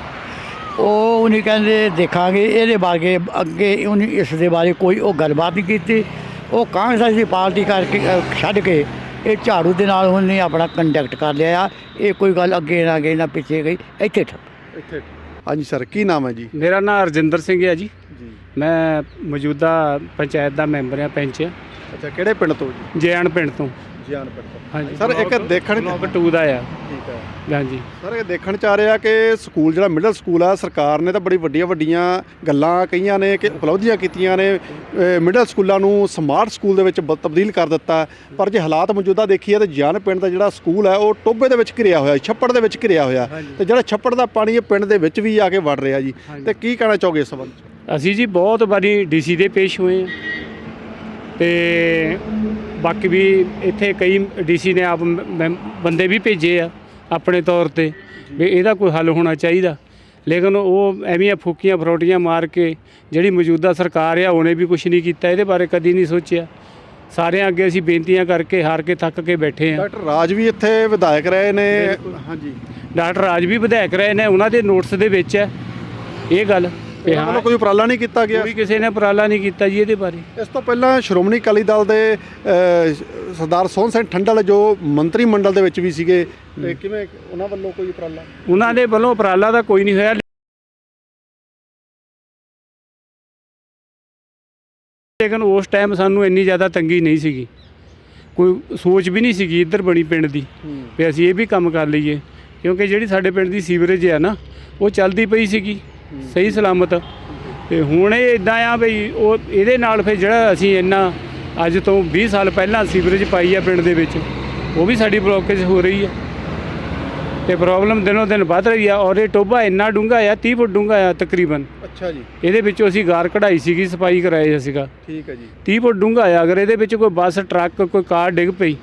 ਉਹ ਉਹਨੇ ਕਹਿੰਦੇ ਦੇਖਾਂਗੇ ਇਹਦੇ ਬਾਰੇ ਅੱਗੇ ਉਹਨੇ ਇਸ ਦੇ ਬਾਰੇ ਕੋਈ ਉਹ ਗੱਲਬਾਤ ਨਹੀਂ ਕੀਤੀ। ਉਹ ਕਾਂਗਰਸ ਦੀ ਪਾਰਟੀ ਕਰਕੇ ਛੱਡ ਕੇ ਇਹ ਝਾੜੂ ਦੇ ਨਾਲ ਉਹਨੇ ਆਪਣਾ ਕੰਡਕਟ ਕਰ ਲਿਆ ਇਹ ਕੋਈ ਗੱਲ ਅੱਗੇ ਨਾ ਗਈ ਨਾ ਪਿੱਛੇ ਗਈ ਇੱਥੇ ਠੱਪ। ਇੱਥੇ ਹਾਂਜੀ ਸਰ ਕੀ ਨਾਮ ਹੈ ਜੀ? ਮੇਰਾ ਨਾਮ ਰਜਿੰਦਰ ਸਿੰਘ ਹੈ ਜੀ। ਜੀ। ਮੈਂ ਮੌਜੂਦਾ ਪੰਚਾਇਤ ਦਾ ਮੈਂਬਰ ਆ ਪੈਂਚ। ਅੱਛਾ ਕਿਹੜੇ ਪਿੰਡ ਤੋਂ ਜੀ? ਜੈਨ ਪਿੰਡ ਤੋਂ। ਤੋਂ ਹਾਂਜੀ। ਸਰ ਇੱਕ ਦੇਖਣ ਬਲੋਕ 2 ਦਾ ਆ। ਠੀਕ ਹੈ। ਹਾਂਜੀ। ਸਰ ਇਹ ਦੇਖਣ ਚ ਆ ਰਿਹਾ ਕਿ ਸਕੂਲ ਜਿਹੜਾ ਮਿਡਲ ਸਕੂਲ ਆ ਸਰਕਾਰ ਨੇ ਤਾਂ ਬੜੀ ਵੱਡੀਆਂ ਵੱਡੀਆਂ ਗੱਲਾਂ ਕਹੀਆਂ ਨੇ ਕਿ ਉਪਲਬਧੀਆਂ ਕੀਤੀਆਂ ਨੇ। ਮਿਡਲ ਸਕੂਲਾਂ ਨੂੰ ਸਮਾਰਟ ਸਕੂਲ ਦੇ ਵਿੱਚ ਬ- ਤਬਦੀਲ ਕਰ ਦਿੱਤਾ। ਪਰ ਜੇ ਹਾਲਾਤ ਮੌਜੂਦਾ ਦੇਖੀਏ ਤਾਂ ਜਾਨ ਪਿੰਡ ਦਾ ਜਿਹੜਾ ਸਕੂਲ ਹੈ ਉਹ ਟੋਬੇ ਦੇ ਵਿੱਚ ਘਿਰਿਆ ਹੋਇਆ ਛੱਪੜ ਦੇ ਵਿੱਚ ਘਿਰਿਆ ਹੋਇਆ। ਤੇ ਜਿਹੜਾ ਛੱਪੜ ਦਾ ਪਾਣੀ ਇਹ ਪਿੰਡ ਦੇ ਵਿੱਚ ਵੀ ਆ ਕੇ ਵੜ ਰਿਹਾ ਜੀ। ਤੇ ਕੀ ਕਹਿਣਾ ਚਾਹੋਗੇ ਇਸ ਸੰਬੰਧ 'ਚ? ਅਸੀਂ ਜੀ ਬਹੁਤ ਵਾਰੀ ਡੀਸੀ ਦੇ ਪੇਸ਼ ਹੋਏ ਆ। ਤੇ ਬਾਕੀ ਵੀ ਇੱਥੇ ਕਈ ਡੀਸੀ ਨੇ ਆਪ ਮ- ਬੰਦੇ ਵੀ ਭੇਜੇ ਆ ਆਪਣੇ ਤੌਰ ਤੇ ਵੀ ਇਹਦਾ ਕੋਈ ਹੱਲ ਹੋਣਾ ਚਾਹੀਦਾ। ਲੇਕਿਨ ਉਹ ਐਵੇਂ ਫੂਕੀਆਂ ਫਰੋਟੀਆਂ ਮਾਰ ਕੇ ਜਿਹੜੀ ਮੌਜੂਦਾ ਸਰਕਾਰ ਆ ਉਹਨੇ ਵੀ ਕੁਝ ਨਹੀਂ ਕੀਤਾ ਇਹਦੇ ਬਾਰੇ ਕਦੀ ਨਹੀਂ ਸੋਚਿਆ। ਸਾਰਿਆਂ ਅੱਗੇ ਅਸੀਂ ਬੇਨਤੀਆਂ ਕਰਕੇ ਹਾਰ ਕੇ ਥੱਕ ਕੇ ਬੈਠੇ ਆ। ਡਾਕਟਰ ਰਾਜ ਵੀ ਇੱਥੇ ਵਿਧਾਇਕ ਰਹੇ ਨੇ। ਹਾਂਜੀ। ਡਾਕਟਰ ਰਾਜ ਵੀ ਵਿਧਾਇਕ ਰਹੇ ਨੇ ਉਹਨਾਂ ਦੇ ਨੋਟਿਸ ਦੇ ਵਿੱਚ ਹੈ ਇਹ ਗੱਲ। ਵੀ ਉਹਨਾਂ ਹਾਂ ਵੱਲੋਂ ਕੋਈ ਉਪਰਾਲਾ ਨਹੀਂ ਕੀਤਾ ਗਿਆ? ਕੋਈ ਕਿਸੇ ਨੇ ਉਪਰਾਲਾ ਨਹੀਂ ਕੀਤਾ ਜੀ ਇਹਦੇ ਬਾਰੇ। ਇਸ ਤੋਂ ਪਹਿਲਾਂ ਸ਼੍ਰੋਮਣੀ ਅਕਾਲੀ ਦਲ ਦੇ ਅਹ, ਸਰਦਾਰ ਸੋਹਣ ਸਿੰਘ ਠੰਡਲ ਜੋ ਮੰਤਰੀ ਮੰਡਲ ਦੇ ਵਿੱਚ ਵੀ ਸੀਗੇ ਤੇ ਕਿਵੇਂ ਉਹਨਾਂ ਵੱਲੋਂ ਕੋਈ ਉਪਰਾਲਾ? ਉਹਨਾਂ ਦੇ ਵੱਲੋਂ ਉਪਰਾਲਾ ਦਾ ਕੋਈ ਨਹੀਂ ਹੋਇਆ। ਲੇਕਿਨ ਉਸ ਟਾਈਮ ਸਾਨੂੰ ਇੰਨੀ ਜ਼ਿਆਦਾ ਤੰਗੀ ਨਹੀਂ ਸੀਗੀ। ਕੋਈ ਸੋਚ ਵੀ ਨਹੀਂ ਸੀਗੀ ਇੱਧਰ ਬਣੀ ਪਿੰਡ ਦੀ ਵੀ ਅਸੀਂ ਇਹ ਵੀ ਕੰਮ ਕਰ ਲਈਏ। ਕਿਉਂਕਿ ਜਿਹੜੀ ਸਾਡੇ ਪਿੰਡ ਦੀ ਸੀਵਰੇਜ ਹੈ ਨਾ ਉਹ ਚੱਲਦੀ ਪਈ ਸੀਗੀ। ਸਹੀ ਸਲਾਮਤ। ਤੇ ਹੁਣ ਇਹ ਇਦਾਂ ਆ ਬਈ ਉਹ ਇਹਦੇ ਨਾਲ ਫਿਰ ਜਿਹੜਾ ਅਸੀਂ ਇੰਨਾ ਅੱਜ ਤੋਂ 20 ਸਾਲ ਪਹਿਲਾਂ ਸੀਵਰੇਜ ਪਾਈ ਆ ਪਿੰਡ ਦੇ ਵਿੱਚ ਉਹ ਵੀ ਸਾਡੀ ਬਲੋਕੇਜ ਹੋ ਰਹੀ ਆ। ਤੇ ਪ੍ਰੋਬਲਮ ਦਿਨੋਂ ਦਿਨ ਵੱਧ ਰਹੀ ਆ ਔਰ ਇਹ ਟੋਬਾ ਇੰਨਾ ਡੂੰਘਾ ਆ 30 ਫੁੱਟ ਡੂੰਘਾ ਆ ਤਕਰੀਬਨ। ਅੱਛਾ ਜੀ। ਇਹਦੇ ਵਿੱਚੋਂ ਅਸੀਂ ਗਾਰ ਕਢਾਈ ਸੀਗੀ ਸਫ਼ਾਈ ਕਰਾਈ ਸੀਗਾ। ਠੀਕ ਹੈ ਜੀ। 30 ਫੁੱਟ ਡੂੰਘਾ ਆ ਅਗਰ ਇਹਦੇ ਵਿੱਚ ਕੋਈ ਬੱਸ ਟਰੱਕ ਕੋਈ ਕਾਰ ਡਿੱਗ ਪਈ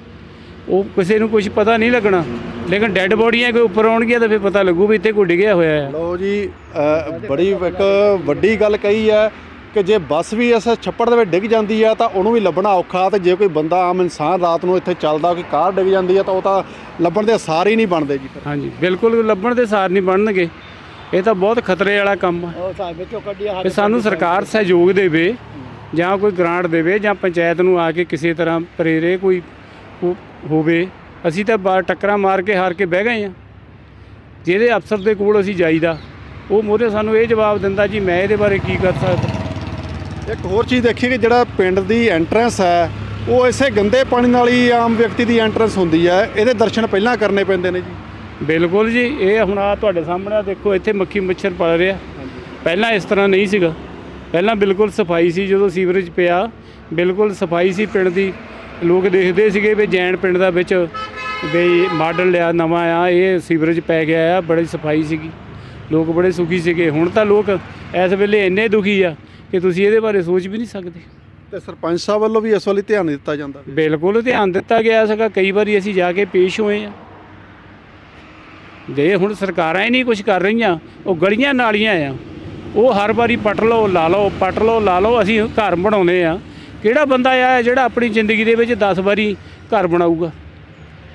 ਉਹ ਕਿਸੇ ਨੂੰ ਕੁਝ ਪਤਾ ਨਹੀਂ ਲੱਗਣਾ। ਲੇਕਿਨ ਡੈੱਡ ਬੋਡੀਆਂ ਕੋਈ ਉੱਪਰ ਆਉਣਗੀਆਂ ਤਾਂ ਫਿਰ ਪਤਾ ਲੱਗੂ ਵੀ ਇੱਥੇ ਕੋਈ ਡਿੱਗਿਆ ਹੋਇਆ ਹੈ। ਲਓ ਜੀ ਅ, ਬੜੀ ਇੱਕ ਵੱਡੀ ਗੱਲ ਕਹੀ ਹੈ ਕਿ ਜੇ ਬੱਸ ਵੀ ਇਸ ਛੱਪੜ ਦੇ ਵਿੱਚ ਡਿੱਗ ਜਾਂਦੀ ਹੈ ਤਾਂ ਉਹਨੂੰ ਵੀ ਲੱਭਣਾ ਔਖਾ ਤੇ ਜੇ ਕੋਈ ਬੰਦਾ ਆਮ ਇਨਸਾਨ ਰਾਤ ਨੂੰ ਇੱਥੇ ਚੱਲਦਾ ਕੋਈ ਕਾਰ ਡਿੱਗ ਜਾਂਦੀ ਹੈ ਤਾਂ ਉਹ ਤਾਂ ਲੱਭਣ ਦੇ ਸਾਰ ਹੀ ਨਹੀਂ ਬਣਦੇ ਜੀ ਫਿਰ। ਹਾਂਜੀ ਬਿਲਕੁਲ ਲੱਭਣ ਦੇ ਸਾਰ ਨਹੀਂ ਬਣਨਗੇ। ਇਹ ਤਾਂ ਬਹੁਤ ਖਤਰੇ ਵਾਲਾ ਕੰਮ ਆ। ਉਹ ਸਾਹਿਬ ਵਿੱਚੋਂ ਕੱਢਿਆ ਤੇ ਸਾਨੂੰ ਸਰਕਾਰ ਸਹਿਯੋਗ ਦੇਵੇ ਜਾਂ ਕੋਈ ਗ੍ਰਾਂਟ ਦੇਵੇ ਜਾਂ ਪੰਚਾਇਤ ਨੂੰ ਆ ਕੇ ਕਿਸੇ ਤਰ੍ਹਾਂ ਪ੍ਰੇਰੇ ਕੋਈ ਹੋ- ਹੋਵੇ ਅਸੀਂ ਤਾਂ ਬਾਹਰ ਟੱਕਰਾਂ ਮਾਰ ਕੇ ਹਾਰ ਕੇ ਬਹਿ ਗਏ ਆ ਜਿਹਦੇ ਅਫਸਰ ਦੇ ਕੋਲ ਅਸੀਂ ਜਾਈਦਾ ਉਹ ਮੋਰੇ ਸਾਨੂੰ ਇਹ ਜਵਾਬ ਦਿੰਦਾ ਜੀ ਮੈਂ ਇਹਦੇ ਬਾਰੇ ਕੀ ਕਰ ਸਕਦਾ? ਇੱਕ ਹੋਰ ਚੀਜ਼ ਦੇਖੀਏ ਕਿ ਜਿਹੜਾ ਪਿੰਡ ਦੀ ਐਂਟਰੈਂਸ ਹੈ ਉਹ ਇਸੇ ਗੰਦੇ ਪਾਣੀ ਨਾਲ ਹੀ ਆਮ ਵਿਅਕਤੀ ਦੀ ਐਂਟਰੈਂਸ ਹੁੰਦੀ ਹੈ। ਇਹਦੇ ਦਰਸ਼ਨ ਪਹਿਲਾਂ ਕਰਨੇ ਪੈਂਦੇ ਨੇ ਜੀ। ਬਿਲਕੁਲ ਜੀ ਇਹ ਹੁਣ ਆ ਤੁਹਾਡੇ ਸਾਹਮਣੇ ਆਹ ਦੇਖੋ ਇੱਥੇ ਮੱਖੀ ਮੱਛਰ ਪਲ ਰਿਹਾ। ਪਹਿਲਾਂ ਇਸ ਤਰ੍ਹਾਂ ਨਹੀਂ ਸੀਗਾ। ਪਹਿਲਾਂ ਬਿਲਕੁਲ ਸਫ਼ਾਈ ਸੀ ਜਦੋਂ ਸੀਵਰੇਜ ਪਿਆ ਬਿਲਕੁਲ ਸਫ਼ਾਈ ਸੀ ਪਿੰਡ ਦੀ। ਲੋਕ ਦੇਖਦੇ ਸੀਗੇ ਵੀ ਜੈਨ ਪਿੰਡ ਦਾ ਵਿੱਚ ਵੀ ਮਾਡਲ ਲਿਆ ਨਵਾਂ ਆ ਇਹ ਸੀਵਰੇਜ ਪੈ ਗਿਆ ਆ ਬੜੀ ਸਫ਼ਾਈ ਸੀਗੀ। ਲੋਕ ਬੜੇ ਸੁਖੀ ਸੀਗੇ। ਹੁਣ ਤਾਂ ਲੋਕ ਇਸ ਵੇਲੇ ਇੰਨੇ ਦੁਖੀ ਆ ਕਿ ਤੁਸੀਂ ਇਹਦੇ ਬਾਰੇ ਸੋਚ ਵੀ ਨਹੀਂ ਸਕਦੇ। ਤੇ ਸਰਪੰਚ ਸਾਹਿਬ ਵੱਲੋਂ ਵੀ ਇਸ ਵੱਲ ਧਿਆਨ ਦਿੱਤਾ ਜਾਂਦਾ ਬਿਲਕੁਲ ਧਿਆਨ ਦਿੱਤਾ ਗਿਆ ਸੀਗਾ। ਕਈ ਵਾਰੀ ਅਸੀਂ ਜਾ ਕੇ ਪੇਸ਼ ਹੋਏ ਆ। ਜੇ ਹੁਣ ਸਰਕਾਰਾਂ ਹੀ ਨਹੀਂ ਕੁਝ ਕਰ ਰਹੀਆਂ ਉਹ ਗਲੀਆਂ ਨਾਲੀਆਂ ਆ। ਉਹ ਹਰ ਵਾਰੀ ਪਟ ਲਓ ਲਾ ਲਓ ਪਟ ਲਓ ਲਾ ਲਓ ਅਸੀਂ ਘਰ ਬਣਾਉਨੇ ਆ। ਕਿਹੜਾ ਬੰਦਾ ਆ ਜਿਹੜਾ ਆਪਣੀ ਜ਼ਿੰਦਗੀ ਦੇ ਵਿੱਚ 10 ਵਾਰੀ ਘਰ ਬਣਾਊਗਾ?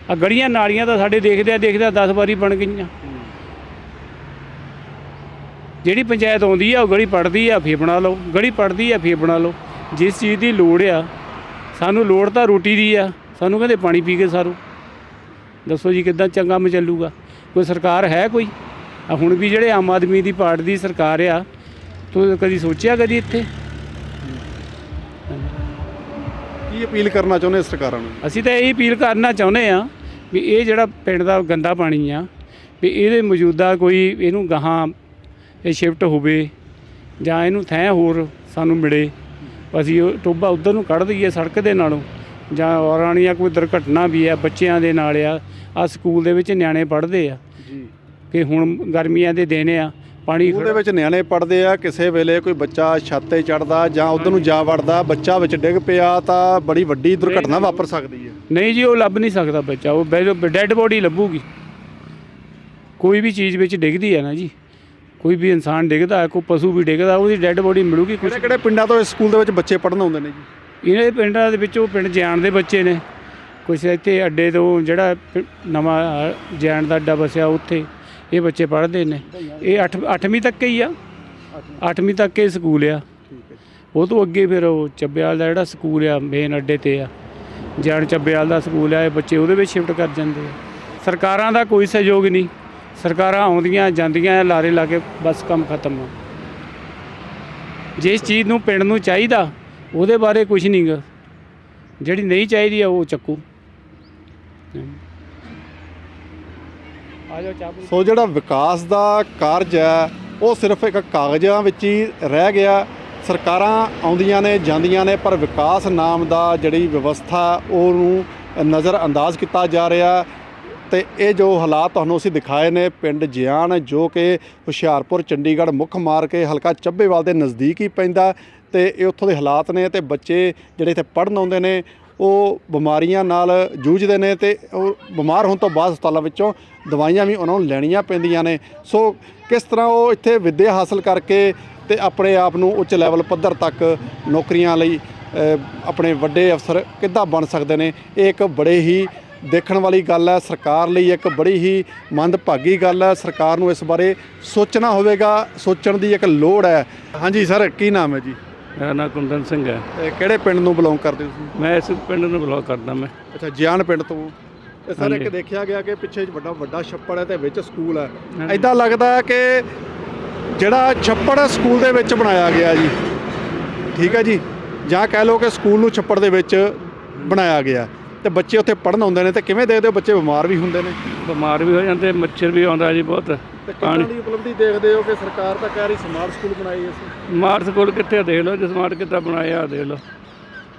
ਆ ਗਲੀਆਂ ਨਾਲੀਆਂ ਤਾਂ ਸਾਡੇ ਦੇਖਦੇ ਆ ਦੇਖਦੇ ਆ 10 ਵਾਰੀ ਬਣ ਗਈਆਂ। ਜਿਹੜੀ ਪੰਚਾਇਤ ਆਉਂਦੀ ਆ, ਉਹ ਗਲੀ ਪੜਦੀ ਆ, ਫੇਰ ਬਣਾ ਲਓ। ਗਲੀ ਪੜਦੀ ਆ, ਫੇਰ ਬਣਾ ਲਓ। ਜਿਸ ਚੀਜ਼ ਦੀ ਲੋੜ ਆ, ਸਾਨੂੰ ਲੋੜ ਤਾਂ ਰੋਟੀ ਦੀ ਆ। ਸਾਨੂੰ ਕਹਿੰਦੇ ਪਾਣੀ ਪੀ ਕੇ ਸਾਰੋ। ਦੱਸੋ ਜੀ ਕਿੱਦਾਂ ਚੰਗਾ ਮਚਲੂਗਾ ਕੋਈ ਸਰਕਾਰ ਹੈ ਕੋਈ? ਹੁਣ ਵੀ ਜਿਹੜੇ ਆਮ ਆਦਮੀ ਦੀ ਪਾਰਟੀ ਦੀ ਸਰਕਾਰ ਆ, ਤੂੰ ਕਦੀ ਸੋਚਿਆ ਕਦੀ ਇੱਥੇ? ਕੀ ਅਪੀਲ ਕਰਨਾ ਚਾਹੁੰਦੇ ਸਰਕਾਰਾਂ ਨੂੰ? ਅਸੀਂ ਤਾਂ ਇਹ ਅਪੀਲ ਕਰਨਾ ਚਾਹੁੰਦੇ ਆ ਵੀ ਇਹ ਜਿਹੜਾ ਪਿੰਡ ਦਾ ਗੰਦਾ ਪਾਣੀ ਆ ਵੀ ਇਹਦੇ ਮੌਜੂਦਾ ਕੋਈ ਇਹਨੂੰ ਗਾਹਾਂ ਇਹ ਸ਼ਿਫਟ ਹੋਵੇ ਜਾਂ ਇਹਨੂੰ ਥੈਂ ਹੋਰ ਸਾਨੂੰ ਮਿਲੇ। ਅਸੀਂ ਉਹ ਟੋਬਾ ਉਧਰ ਨੂੰ ਕੱਢ ਦਈਏ ਸੜਕ ਦੇ ਨਾਲੋਂ ਜਾਂ ਔਰਾਣੀਆਂ ਕੋਈ ਦੁਰਘਟਨਾ ਵੀ ਆ ਬੱਚਿਆਂ ਦੇ ਨਾਲ ਆ ਆ ਸਕੂਲ ਦੇ ਵਿੱਚ ਨਿਆਣੇ ਪੜ੍ਹਦੇ ਆ। ਜੀ। ਕਿ ਹੁਣ ਗਰਮੀਆਂ ਦੇ ਦਿਨ ਆ ਪਾਣੀ ਉਹਦੇ ਵਿੱਚ ਨਿਆਣੇ ਪੜਦੇ ਆ ਕਿਸੇ ਵੇਲੇ ਕੋਈ ਬੱਚਾ ਛੱਤ ਤੇ ਚੜਦਾ ਜਾਂ ਉਧਰ ਨੂੰ ਜਾ ਵੜਦਾ ਬੱਚਾ ਵਿੱਚ ਡਿੱਗ ਪਿਆ ਤਾਂ ਬੜੀ ਵੱਡੀ ਦੁਰਘਟਨਾ ਵਾਪਰ ਸਕਦੀ ਹੈ। ਨਹੀਂ ਜੀ ਉਹ ਲੱਭ ਨਹੀਂ ਸਕਦਾ ਬੱਚਾ ਉਹ ਡੈੱਡ ਬੋਡੀ ਲੱਭੂਗੀ। ਕੋਈ ਵੀ ਚੀਜ਼ ਵਿੱਚ ਡਿੱਗਦੀ ਹੈ ਨਾ ਜੀ ਕੋਈ ਵੀ ਇਨਸਾਨ ਡਿੱਗਦਾ ਹੈ ਕੋਈ ਪਸ਼ੂ ਵੀ ਡਿੱਗਦਾ ਉਹਦੀ ਡੈੱਡ ਬੋਡੀ ਮਿਲੂਗੀ ਕੁਛ ਕਿਹੜੇ ਪਿੰਡਾਂ ਤੋਂ ਇਸ ਸਕੂਲ ਦੇ ਵਿੱਚ ਬੱਚੇ ਪੜਨ ਆਉਂਦੇ ਨੇ ਜੀ? ਇਹਨਾਂ ਦੇ ਪਿੰਡਾਂ ਦੇ ਵਿੱਚ ਉਹ ਪਿੰਡ ਜਾਣ ਦੇ ਬੱਚੇ ਨੇ। ਕੁਛ ਇੱਥੇ ਅੱਡੇ ਤੋਂ ਜਿਹੜਾ ਨਵਾਂ ਜੈਨ ਦਾ ਅੱਡਾ ਵਸਿਆ ਉੱਥੇ। ਇਹ ਬੱਚੇ ਪੜ੍ਹਦੇ ਨੇ। ਇਹ 8 8ਵੀਂ ਤੱਕ ਹੀ ਆ। 8ਵੀਂ ਤੱਕ ਇਹ ਸਕੂਲ ਆ। ਉਹ ਤੋਂ ਅੱਗੇ ਫਿਰ ਉਹ ਚੱਬਿਆਲ ਦਾ ਜਿਹੜਾ ਸਕੂਲ ਆ ਮੇਨ ਅੱਡੇ ਤੇ ਆ। ਜੈਨ ਚੱਬਿਆਲ ਦਾ ਸਕੂਲ ਆ, ਇਹ ਬੱਚੇ ਉਹਦੇ ਵਿੱਚ ਸ਼ਿਫਟ ਕਰ ਜਾਂਦੇ ਆ। ਸਰਕਾਰਾਂ ਦਾ ਕੋਈ ਸਹਿਯੋਗ ਨਹੀਂ। ਸਰਕਾਰਾਂ ਆਉਂਦੀਆਂ, ਜਾਂਦੀਆਂ, ਲਾਰੇ ਲਾ ਕੇ ਬਸ ਕੰਮ ਖਤਮ ਆ। ਜਿਸ ਚੀਜ਼ ਨੂੰ ਪਿੰਡ ਨੂੰ ਚਾਹੀਦਾ, ਉਹਦੇ ਬਾਰੇ ਕੁਝ ਨਹੀਂਗਾ ਜਿਹੜੀ ਨਹੀਂ ਚਾਹੀਦੀ ਆ, ਉਹ ਚੱਕੂ। ਆ ਜਾਓ ਚਾਹ ਸੋ ਜਿਹੜਾ ਵਿਕਾਸ ਦਾ ਕਾਰਜ ਹੈ, ਉਹ ਸਿਰਫ ਇੱਕ ਕਾਗਜ਼ਾਂ ਵਿੱਚ ਹੀ ਰਹਿ ਗਿਆ। ਸਰਕਾਰਾਂ ਆਉਂਦੀਆਂ ਨੇ, ਜਾਂਦੀਆਂ ਨੇ, ਪਰ ਵਿਕਾਸ ਨਾਮ ਦਾ ਜਿਹੜੀ ਵਿਵਸਥਾ, ਉਹਨੂੰ ਨਜ਼ਰ ਅੰਦਾਜ਼ ਕੀਤਾ ਜਾ ਰਿਹਾ। ਤੇ ਇਹ ਜੋ ਹਾਲਾਤ ਤੁਹਾਨੂੰ ਅਸੀਂ ਦਿਖਾਏ ਨੇ, ਪਿੰਡ ਜਿਆਨ ਜੋ ਕਿ ਹੁਸ਼ਿਆਰਪੁਰ, ਚੰਡੀਗੜ੍ਹ ਮੁੱਖ ਮਾਰ ਕੇ ਹਲਕਾ ਚੱਬੇਵਾਲ ਦੇ ਨਜ਼ਦੀਕ ਹੀ ਪੈਂਦਾ। ਤੇ ਇਹ ਉੱਥੋਂ ਦੇ ਹਾਲਾਤ ਨੇ, ਤੇ ਬੱਚੇ ਜਿਹੜੇ ਇੱਥੇ ਪੜ੍ਹਨ ਆਉਂਦੇ ਨੇ ਉਹ ਬਿਮਾਰੀਆਂ ਨਾਲ ਜੂਝਦੇ ਨੇ ਤੇ ਉਹ ਬਿਮਾਰ ਹੋਣ ਤੋਂ ਬਾਅਦ ਹਸਪਤਾਲਾਂ ਵਿੱਚੋਂ ਦਵਾਈਆਂ ਵੀ ਉਹਨਾਂ ਨੂੰ ਲੈਣੀਆਂ ਪੈਂਦੀਆਂ ਨੇ। ਸੋ ਕਿਸ ਤਰ੍ਹਾਂ ਉਹ ਇੱਥੇ ਵਿੱਦਿਆ ਹਾਸਲ ਕਰਕੇ ਤੇ ਆਪਣੇ ਆਪ ਨੂੰ ਉੱਚ ਲੈਵਲ ਪੱਧਰ ਤੱਕ ਨੌਕਰੀਆਂ ਲਈ ਆਪਣੇ ਵੱਡੇ ਅਫਸਰ ਕਿੱਦਾਂ ਬਣ ਸਕਦੇ ਨੇ, ਇਹ ਇੱਕ ਬੜੇ ਹੀ ਦੇਖਣ ਵਾਲੀ ਗੱਲ ਹੈ। ਸਰਕਾਰ ਲਈ ਇੱਕ ਬੜੀ ਹੀ ਮੰਦਭਾਗੀ ਗੱਲ ਹੈ। ਸਰਕਾਰ ਨੂੰ ਇਸ ਬਾਰੇ ਸੋਚਣਾ ਹੋਵੇਗਾ, ਸੋਚਣ ਦੀ ਇੱਕ ਲੋੜ ਹੈ। ਹਾਂਜੀ ਸਰ, ਕੀ ਨਾਮ ਹੈ ਜੀ? ਮੇਰਾ ਨਾਂ ਕੁੰਦਨ ਸਿੰਘ ਹੈ। ਇਹ ਕਿਹੜੇ ਪਿੰਡ ਨੂੰ ਬਿਲੋਂਗ ਕਰਦੇ ਹੋ ਤੁਸੀਂ? ਮੈਂ ਇਸ ਪਿੰਡ ਨੂੰ ਬਲੌਕ ਕਰਦਾ ਮੈਂ। ਅੱਛਾ ਜਿਆਣ ਪਿੰਡ ਤੋਂ। ਇਹ ਸਰ ਇੱਕ। ਦੇਖਿਆ ਗਿਆ ਕਿ ਪਿੱਛੇ ਵੱਡਾ ਵੱਡਾ ਛੱਪੜ ਹੈ ਤੇ ਵਿੱਚ ਸਕੂਲ ਹੈ। ਐਦਾਂ ਲੱਗਦਾ ਹੈ ਕਿ ਜਿਹੜਾ ਛੱਪੜ ਸਕੂਲ ਦੇ ਵਿੱਚ ਬਣਾਇਆ ਗਿਆ ਜੀ। ਠੀਕ ਹੈ ਜੀ? ਜਾਂ ਕਹਿ ਲਓ ਕਿ ਸਕੂਲ ਨੂੰ ਛੱਪੜ ਦੇ ਵਿੱਚ ਬਣਾਇਆ ਗਿਆ। ਤੇ ਬੱਚੇ ਉੱਥੇ ਪੜਨ ਆਉਂਦੇ ਨੇ ਤੇ ਕਿਵੇਂ ਦੇਖਦੇ ਹੋ? ਬੱਚੇ ਬਿਮਾਰ ਵੀ ਹੁੰਦੇ ਨੇ। ਬਿਮਾਰ ਵੀ ਹੋ ਜਾਂਦੇ ਮੱਛਰ ਵੀ ਆਉਂਦਾ ਜੀ ਬਹੁਤ। ਤੇ ਪਾਣੀ ਕਿੰਨਾ ਦੀ ਉਪਲਬਧੀ ਦੇਖਦੇ ਹੋ ਕਿ ਸਰਕਾਰ ਤਾਂ ਕਹਿ ਰਹੀ ਸਮਾਰਟ ਸਕੂਲ ਬਣਾਈ ਅਸੀਂ? ਮਾਰ ਸਕੂਲ ਕਿੱਥੇ ਦੇਖ ਲਓ ਜਸਮਾਰਟ ਕਿੱਦਾਂ ਬਣਾਇਆ ਦੇਖ ਲਓ।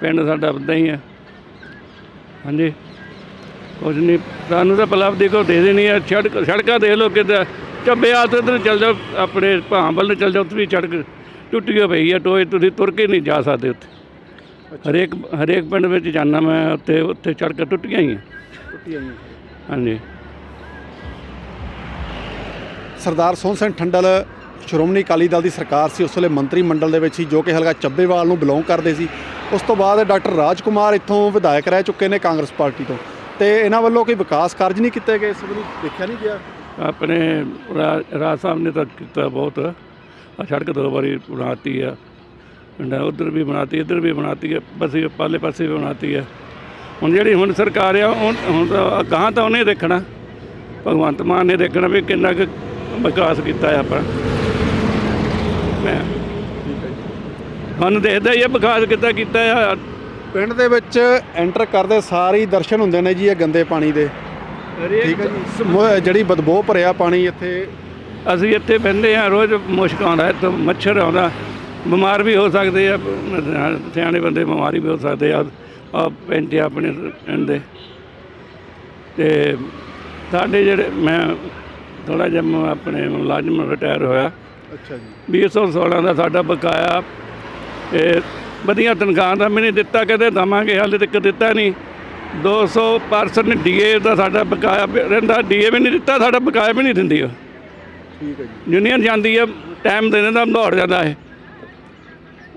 ਪਿੰਡ ਸਾਡਾ ਉਦਾਂ ਹੀ ਹੈ ਹਾਂਜੀ। ਕੁਝ ਨਹੀਂ ਸਾਨੂੰ ਤਾਂ ਉਪਲਬਧੀ ਕੋ ਦੇ ਦੇਣੀ ਹੈ ਸੜਕ ਸੜਕਾਂ ਦੇਖ ਲਓ ਕਿੱਦਾਂ। ਚੱਬੇ ਆ ਤੋਂ ਚੱਲ ਜਾਓ ਆਪਣੇ ਭਾਂਬਲ ਨੂੰ ਚੱਲ ਜਾਓ ਉੱਥੇ ਵੀ ਸੜਕ ਟੁੱਟੀ ਪਈ ਹੈ ਟੋਏ ਤੁਸੀਂ ਤੁਰ ਕੇ ਨਹੀਂ ਜਾ ਸਕਦੇ ਉੱਥੇ। ਹਰੇਕ ਹਰੇਕ ਪਿੰਡ ਵਿੱਚ ਜਾਣਾ ਮੈਂ ਉੱਥੇ ਉੱਥੇ ਸੜਕਾਂ ਟੁੱਟੀਆਂ ਹੀ ਹੈ ਟੁੱਟੀ ਆਈਆਂ ਹਾਂਜੀ। ਸਰਦਾਰ ਸੋਹਣ ਸਿੰਘ ਠੰਡਲ, ਸ਼੍ਰੋਮਣੀ ਅਕਾਲੀ ਦਲ ਦੀ ਸਰਕਾਰ ਸੀ, ਉਸ ਵੇਲੇ ਮੰਤਰੀ ਮੰਡਲ ਦੇ ਵਿੱਚ ਸੀ, ਜੋ ਕਿ ਹਲਕਾ ਚੱਬੇਵਾਲ ਨੂੰ ਬਿਲੋਂਗ ਕਰਦੇ ਸੀ। ਉਸ ਤੋਂ ਬਾਅਦ ਡਾਕਟਰ ਰਾਜ ਕੁਮਾਰ ਇੱਥੋਂ ਵਿਧਾਇਕ ਰਹਿ ਚੁੱਕੇ ਨੇ ਕਾਂਗਰਸ ਪਾਰਟੀ ਤੋਂ। ਤੇ ਇਹਨਾਂ ਵੱਲੋਂ ਕੋਈ ਵਿਕਾਸ ਕਾਰਜ ਨਹੀਂ ਕੀਤੇ ਗਏ, ਇਸ ਵੱਲੋਂ ਦੇਖਿਆ ਨਹੀਂ ਗਿਆ? ਆਪਣੇ ਰਾ- ਰਾਜ ਸਾਹਿਬ ਨੇ ਤਾਂ ਕੀਤਾ ਬਹੁਤ। ਸੜਕ ਦੋ ਵਾਰੀ ਬਣਾਤੀ ਆ। ਪਿੰਡਾਂ ਉਧਰ ਵੀ ਬਣਾਤੀ, ਇੱਧਰ ਵੀ ਬਣਾਤੀ ਹੈ ਬਸ ਇਹ ਪਾਲੇ ਪਾਸੇ ਵੀ ਬਣਾਤੀ ਹੈ ਹੁਣ ਜਿਹੜੀ ਹੁਣ ਸਰਕਾਰ ਆ ਉਹ ਹੁਣ ਤਾਂ ਗਾਂ ਤਾਂ ਉਹਨੇ ਦੇਖਣਾ। ਭਗਵੰਤ ਮਾਨ ਨੇ ਦੇਖਣਾ ਵੀ ਕਿੰਨਾ ਕੁ ਵਿਕਾਸ ਕੀਤਾ ਆ ਆਪਾਂ। ਮੈਂ ਸਾਨੂੰ ਦੇਖਦਾ ਹੀ ਆ ਵਿਕਾਸ ਕਿੱਦਾਂ ਕੀਤਾ ਆ ਪਿੰਡ ਦੇ ਵਿੱਚ ਐਂਟਰ ਕਰਦੇ ਸਾਰ ਹੀ ਦਰਸ਼ਨ ਹੁੰਦੇ ਨੇ ਜੀ ਇਹ ਗੰਦੇ ਪਾਣੀ ਦੇ। ਠੀਕ ਹੈ ਜੀ। ਜਿਹੜੀ ਬਦਬੂ ਭਰਿਆ ਪਾਣੀ ਇੱਥੇ। ਅਸੀਂ ਇੱਥੇ ਬਹਿੰਦੇ ਆ ਰੋਜ਼ ਮੁਸ਼ਕ ਆਉਂਦਾ ਇੱਥੋਂ ਮੱਛਰ ਆਉਂਦਾ। ਬਿਮਾਰ ਵੀ ਹੋ ਸਕਦੇ ਆ ਸਿਆਣੇ ਬੰਦੇ ਬਿਮਾਰ ਵੀ ਹੋ ਸਕਦੇ ਆ ਆ ਪੈਂਟੇ ਆਪਣੇ ਪਿੰਡ ਦੇ। ਤੇ ਸਾਡੇ ਜਿਹੜੇ ਮੈਂ ਥੋੜਾ ਜਿਹਾ ਮ- ਆਪਣੇ ਮੁਲਾਜ਼ਮ ਰਿਟਾਇਰ ਹੋਇਆ। ਅੱਛਾ ਜੀ। 2016 ਦਾ ਸਾਡਾ ਬਕਾਇਆ ਇਹ ਵਧੀਆ ਤਨਖਾਹ ਦਾ ਮੈਨੂੰ ਦਿੱਤਾ ਕਹਿੰਦੇ ਦਵਾਂਗੇ ਹਾਲੇ ਤੱਕ ਦਿੱਤਾ ਨਹੀਂ। 200% ਡੀਏ ਦਾ ਸਾਡਾ ਬਕਾਇਆ ਰਹਿੰਦਾ ਡੀਏ ਵੀ ਨਹੀਂ ਦਿੱਤਾ ਸਾਡਾ ਬਕਾਇਆ ਵੀ ਨਹੀਂ ਦਿੰਦੀ ਉਹ। ਠੀਕ ਹੈ ਜੀ। ਯੂਨੀਅਨ ਜਾਂਦੀ ਹੈ ਟਾਈਮ ਦੇ ਦਿੰਦਾ ਦੌੜ ਜਾਂਦਾ ਹੈ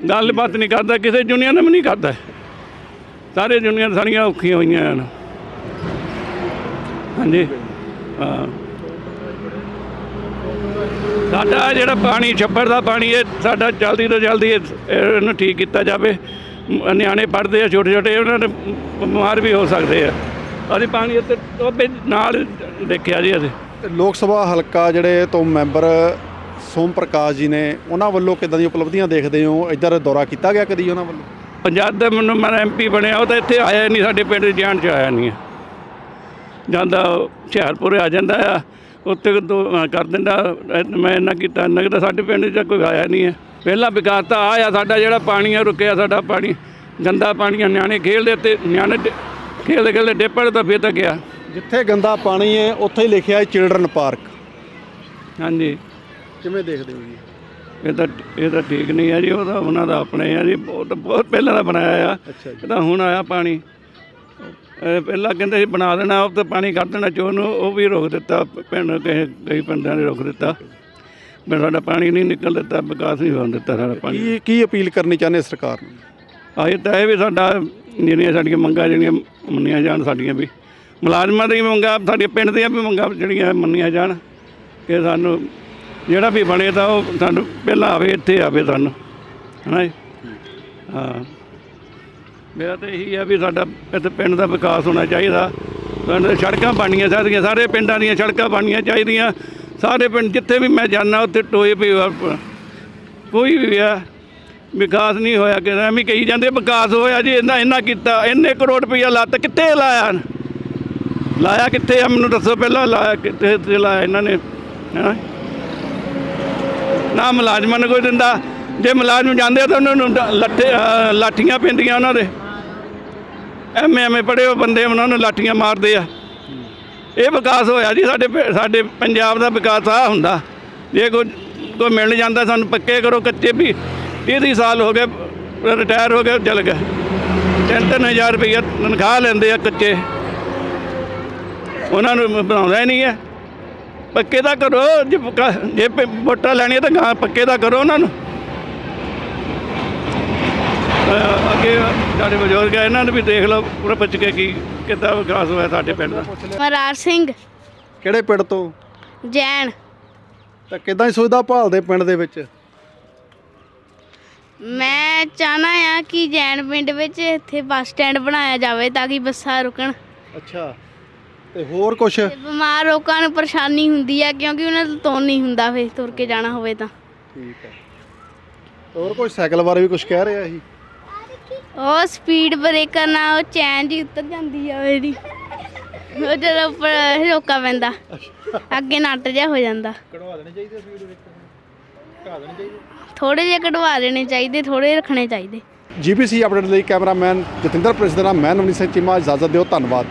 ਗੱਲਬਾਤ ਨਹੀਂ ਕਰਦਾ ਕਿਸੇ ਯੂਨੀਅਨ ਵੀ ਨਹੀਂ ਕਰਦਾ। ਸਾਰੇ ਯੂਨੀਅਨ ਸਾਰੀਆਂ ਔਖੀਆਂ ਹੋਈਆਂ ਹਨ। ਹਾਂਜੀ। ਹਾਂ। ਸਾਡਾ ਜਿਹੜਾ ਪਾਣੀ ਛੱਪੜ ਦਾ ਪਾਣੀ ਇਹ ਸਾਡਾ ਜਲਦੀ ਤੋਂ ਜਲਦੀ ਇਹ- ਇਹਨੂੰ ਠੀਕ ਕੀਤਾ ਜਾਵੇ। ਮ- ਨਿਆਣੇ ਪੜ੍ਹਦੇ ਆ ਛੋਟੇ ਛੋਟੇ ਉਹਨਾਂ ਨੇ ਬਿਮਾਰ ਵੀ ਹੋ ਸਕਦੇ ਆ। ਅਸੀਂ ਪਾਣੀ ਇੱਥੇ ਟੋਬੇ ਨਾਲ ਦੇਖਿਆ ਜੀ ਅਸੀਂ। ਲੋਕ ਸਭਾ ਹਲਕਾ ਜਿਹੜੇ ਤੋਂ ਮੈਂਬਰ ਸੋਮ ਪ੍ਰਕਾਸ਼ ਜੀ ਨੇ ਉਹਨਾਂ ਵੱਲੋਂ ਕਿਦਾਂ ਦੀਆਂ ਉਪਲਬਧੀਆਂ ਦੇਖਦੇ ਹੋ? ਇੱਧਰ ਦੌਰਾ ਕੀਤਾ ਗਿਆ ਕਦੀ ਉਹਨਾਂ ਵੱਲੋਂ? ਪੰਜਾਬ ਦਾ ਮੈਨੂੰ ਮੈਂ ਐਮਪੀ ਬਣਿਆ ਉਹ ਤਾਂ ਇੱਥੇ ਆਇਆ ਹੀ ਨਹੀਂ ਸਾਡੇ ਪਿੰਡ ਜਾਣ ਚ ਆਇਆ ਨਹੀਂ ਹੈ। ਜਾਂਦਾ ਹੁਸ਼ਿਆਰਪੁਰ ਆ ਜਾਂਦਾ ਆ। ਉੱਥੇ ਅਹ ਕਰ ਦਿੰਦਾ ਮੈਂ ਇੰਨਾ ਕੀਤਾ ਇੰਨਾ ਕੀਤਾ ਸਾਡੇ ਪਿੰਡ 'ਚ ਕੋਈ ਆਇਆ ਨਹੀਂ ਹੈ। ਪਹਿਲਾ ਵਿਕਾਸ ਤਾਂ ਆਇਆ ਸਾਡਾ ਜਿਹੜਾ ਪਾਣੀ ਆ ਰੁਕਿਆ ਸਾਡਾ ਪਾਣੀ ਗੰਦਾ ਪਾਣੀ ਆ, ਨਿਆਣੇ ਖੇਡਦੇ ਤੇ ਨਿਆਣੇ ਖੇਡਦੇ ਖੇਡਦੇ ਡੇਪੜ ਤਾਂ ਫਿਰ ਤਾਂ ਗਿਆ। ਜਿੱਥੇ ਗੰਦਾ ਪਾਣੀ ਹੈ ਉੱਥੇ ਹੀ ਲਿਖਿਆ ਹੈ ਚਿਲਡਰਨ ਪਾਰਕ। ਹਾਂਜੀ। ਕਿਵੇਂ ਦੇਖਦੇ ਹੋ ਜੀ? ਇਹ ਤਾਂ ਇਹ ਤਾਂ ਠੀਕ ਨਹੀਂ ਹੈ ਜੀ ਉਹ ਤਾਂ ਉਹਨਾਂ ਦਾ ਆਪਣੇ ਆ ਜੀ ਬਹੁਤ ਬਹੁਤ ਪਹਿਲਾਂ ਦਾ ਬਣਾਇਆ ਆ। ਇਹ ਤਾਂ ਹੁਣ ਆਇਆ ਪਾਣੀ। ਪਹਿਲਾਂ ਕਹਿੰਦੇ ਸੀ ਬਣਾ ਦੇਣਾ ਉਹ ਤੇ ਪਾਣੀ ਕੱਢ ਦੇਣਾ ਚੋਂ ਨੂੰ ਉਹ ਵੀ ਰੋਕ ਦਿੱਤਾ ਪਿੰਡ ਕਿਸੇ ਕਈ ਪਿੰਡਾਂ ਨੇ ਰੋਕ ਦਿੱਤਾ। ਵੀ ਸਾਡਾ ਪਾਣੀ ਨਹੀਂ ਨਿਕਲ ਦਿੱਤਾ ਵਿਕਾਸ ਨਹੀਂ ਹੋਣ ਦਿੱਤਾ ਸਾਡਾ ਪਾਣੀ। ਕੀ ਕੀ ਅਪੀਲ ਕਰਨੀ ਚਾਹੁੰਦੇ ਸਰਕਾਰ ਨੂੰ? ਆਏ ਤਾਂ ਇਹ ਵੀ ਸਾਡਾ ਜਿਹੜੀਆਂ ਸਾਡੀਆਂ ਮੰਗਾਂ ਜਿਹੜੀਆਂ ਮੰਨੀਆਂ ਜਾਣ ਸਾਡੀਆਂ ਵੀ। ਮੁਲਾਜ਼ਮਾਂ ਦੀਆਂ ਮੰਗਾਂ ਸਾਡੀਆਂ ਪਿੰਡ ਦੀਆਂ ਵੀ ਮੰਗਾਂ ਜਿਹੜੀਆਂ ਮੰਨੀਆਂ ਜਾਣ ਕਿ ਸਾਨੂੰ ਜਿਹੜਾ ਵੀ ਬਣੇ ਤਾਂ ਉਹ ਸਾਨੂੰ ਪਹਿਲਾਂ ਆਵੇ ਇੱਥੇ ਆਵੇ ਸਾਨੂੰ। ਹੈ ਜੀ? ਹਾਂ। ਮੇਰਾ ਤਾਂ ਇਹੀ ਆ ਵੀ ਸਾਡਾ ਇੱਥੇ ਪਿੰਡ ਦਾ ਵਿਕਾਸ ਹੋਣਾ ਚਾਹੀਦਾ। ਸਾਡੇ ਸੜਕਾਂ ਬਣਨੀਆਂ ਚਾਹੀਦੀਆਂ, ਸਾਰੇ ਪਿੰਡਾਂ ਦੀਆਂ ਸੜਕਾਂ ਬਣਨੀਆਂ ਚਾਹੀਦੀਆਂ। ਸਾਰੇ ਪਿੰਡ ਜਿੱਥੇ ਵੀ ਮੈਂ ਜਾਂਦਾ, ਉੱਥੇ ਟੋਏ ਪਏ ਕੋਈ ਵੀ ਆ, ਵਿਕਾਸ ਨਹੀਂ ਹੋਇਆ ਕਿ ਐਵੇਂ ਕਹੀ ਜਾਂਦੇ ਵਿਕਾਸ ਹੋਇਆ ਜੀ, ਇੰਨਾ ਇੰਨਾ ਕੀਤਾ, ਇੰਨੇ ਕਰੋੜ ਰੁਪਈਆ ਲੱਤ ਕਿੱਥੇ ਲਾਇਆ? ਲਾਇਆ ਕਿੱਥੇ ਆ? ਮੈਨੂੰ ਦੱਸੋ ਪਹਿਲਾਂ, ਲਾਇਆ ਕਿੱਥੇ ਤੇ ਲਾਇਆ ਇਹਨਾਂ ਨੇ ਹੈਂ ਨਾ ਮੁਲਾਜ਼ਮਾਂ ਨੂੰ ਕੋਈ ਦਿੰਦਾ। ਜੇ ਮੁਲਾਜ਼ਮ ਜਾਂਦੇ ਆ ਤਾਂ ਉਹਨਾਂ ਨੂੰ ਡ- ਲੱਠੇ ਲਾਠੀਆਂ ਪੈਂਦੀਆਂ ਉਹਨਾਂ ਦੇ। ਐਵੇਂ ਐਵੇਂ ਪੜੇ ਉਹ ਬੰਦੇ ਉਹਨਾਂ ਨੂੰ ਲਾਠੀਆਂ ਮਾਰਦੇ ਆ। ਇਹ ਵਿਕਾਸ ਹੋਇਆ ਜੀ, ਸਾਡੇ ਪਿ- ਸਾਡੇ ਪੰਜਾਬ ਦਾ ਵਿਕਾਸ ਆ ਹੁੰਦਾ। ਜੇ ਕੋਈ ਕੋਈ ਮਿਲ ਜਾਂਦਾ ਸਾਨੂੰ ਪੱਕੇ ਕਰੋ ਕੱਚੇ ਵੀ। 30 ਸਾਲ ਹੋ ਗਏ, ਰਿਟਾਇਰ ਹੋ ਗਏ ਚਲ ਗਏ। ਤਿੰਨ ਤਿੰਨ ਹਜ਼ਾਰ ਰੁਪਈਆ ਤਨਖਾਹ ਲੈਂਦੇ ਆ ਕੱਚੇ। ਉਹਨਾਂ ਨੂੰ ਬਣਾਉਂਦਾ ਹੀ ਨਹੀਂ ਹੈ। ਪੱਕੇ ਦਾ ਕਰੋ, ਜੇ ਜੇ ਵੋਟਾਂ ਲੈਣੀਆਂ ਤਾਂ ਗਾਂ ਪੱਕੇ ਦਾ ਕਰੋ ਉਹਨਾਂ ਨੂੰ। ਅੱਗੇ ਸਾਡੇ ਬਜ਼ੁਰਗ ਆ ਇਹਨਾਂ ਨੂੰ ਵੀ ਦੇਖ ਲਓ ਪੂਰਾ ਪੁੱਛ ਕੇ ਕੀ ਕਿੱਦਾਂ ਵਿਕਾਸ ਹੋਇਆ ਸਾਡੇ ਪਿੰਡ ਦਾ। ਮਰਾਰ ਸਿੰਘ। ਕਿਹੜੇ ਪਿੰਡ ਤੋਂ? ਜੈਨ। ਤਾਂ ਕਿਦਾਂ ਦੀ ਸੁਵਿਧਾ ਭਾਲਦੇ ਪਿੰਡ ਦੇ ਵਿੱਚ? ਮੈਂ ਚਾਹਨਾ ਆ ਕਿ ਜੈਨ ਪਿੰਡ ਵਿੱਚ ਇੱਥੇ ਬੱਸ ਸਟੈਂਡ ਬਣਾਇਆ ਜਾਵੇ ਤਾਂ ਕਿ ਬੱਸਾਂ ਰੁਕਣ। ਅੱਛਾ। ਤੇ ਹੋਰ ਕੁਝ ਤੇ ਬਿਮਾਰ ਲੋਕਾਂ ਨੂੰ ਪਰੇਸ਼ਾਨੀ ਹੁੰਦੀ ਆ ਕਿਉਂਕਿ ਉਹਨਾਂ ਤੋਂ ਤੁਰ ਨਹੀਂ ਹੁੰਦਾ ਫੇ ਤੁਰ ਕੇ ਜਾਣਾ ਹੋਵੇ ਤਾਂ। ਠੀਕ ਹੈ ਹੋਰ ਕੋਈ ਸਾਈਕਲ ਬਾਰੇ ਵੀ ਕੁਝ ਕਹਿ ਰਿਹਾ ਸੀ? ਉਹ ਸਪੀਡ ਬ੍ਰੇਕਰ ਨਾਲ ਉਹ ਚੈਨ ਜੀ ਉਤਰ ਜਾਂਦੀ ਆ ਮੇਰੀ। ਉਹ ਜਦੋਂ ਉੱਪਰ ਰੋਕਾ ਪੈਂਦਾ ਅੱਗੇ ਨੱਟ ਜਿਹਾ ਹੋ ਜਾਂਦਾ। ਕਢਵਾ ਦੇਣੇ ਚਾਹੀਦੇ ਸਪੀਡ ਵਿੱਚ ਕਢਾ ਦੇਣੇ ਚਾਹੀਦੇ? ਥੋੜੇ ਜਿਹੇ ਕਢਵਾ ਦੇਣੇ ਚਾਹੀਦੇ ਥੋੜੇ ਰੱਖਣੇ ਚਾਹੀਦੇ। ਜੀਬੀਸੀ ਅਪਡੇਟ ਲਈ ਕੈਮਰਾਮੈਨ ਜਤਿੰਦਰ ਪ੍ਰਿੰਸ ਦੇ ਮੈਂ ਨਵਨੀਤ ਸਿੰਘ ਚੀਮਾ ਇਜਾਜ਼ਤ ਦਿਓ ਧੰਨਵਾਦ।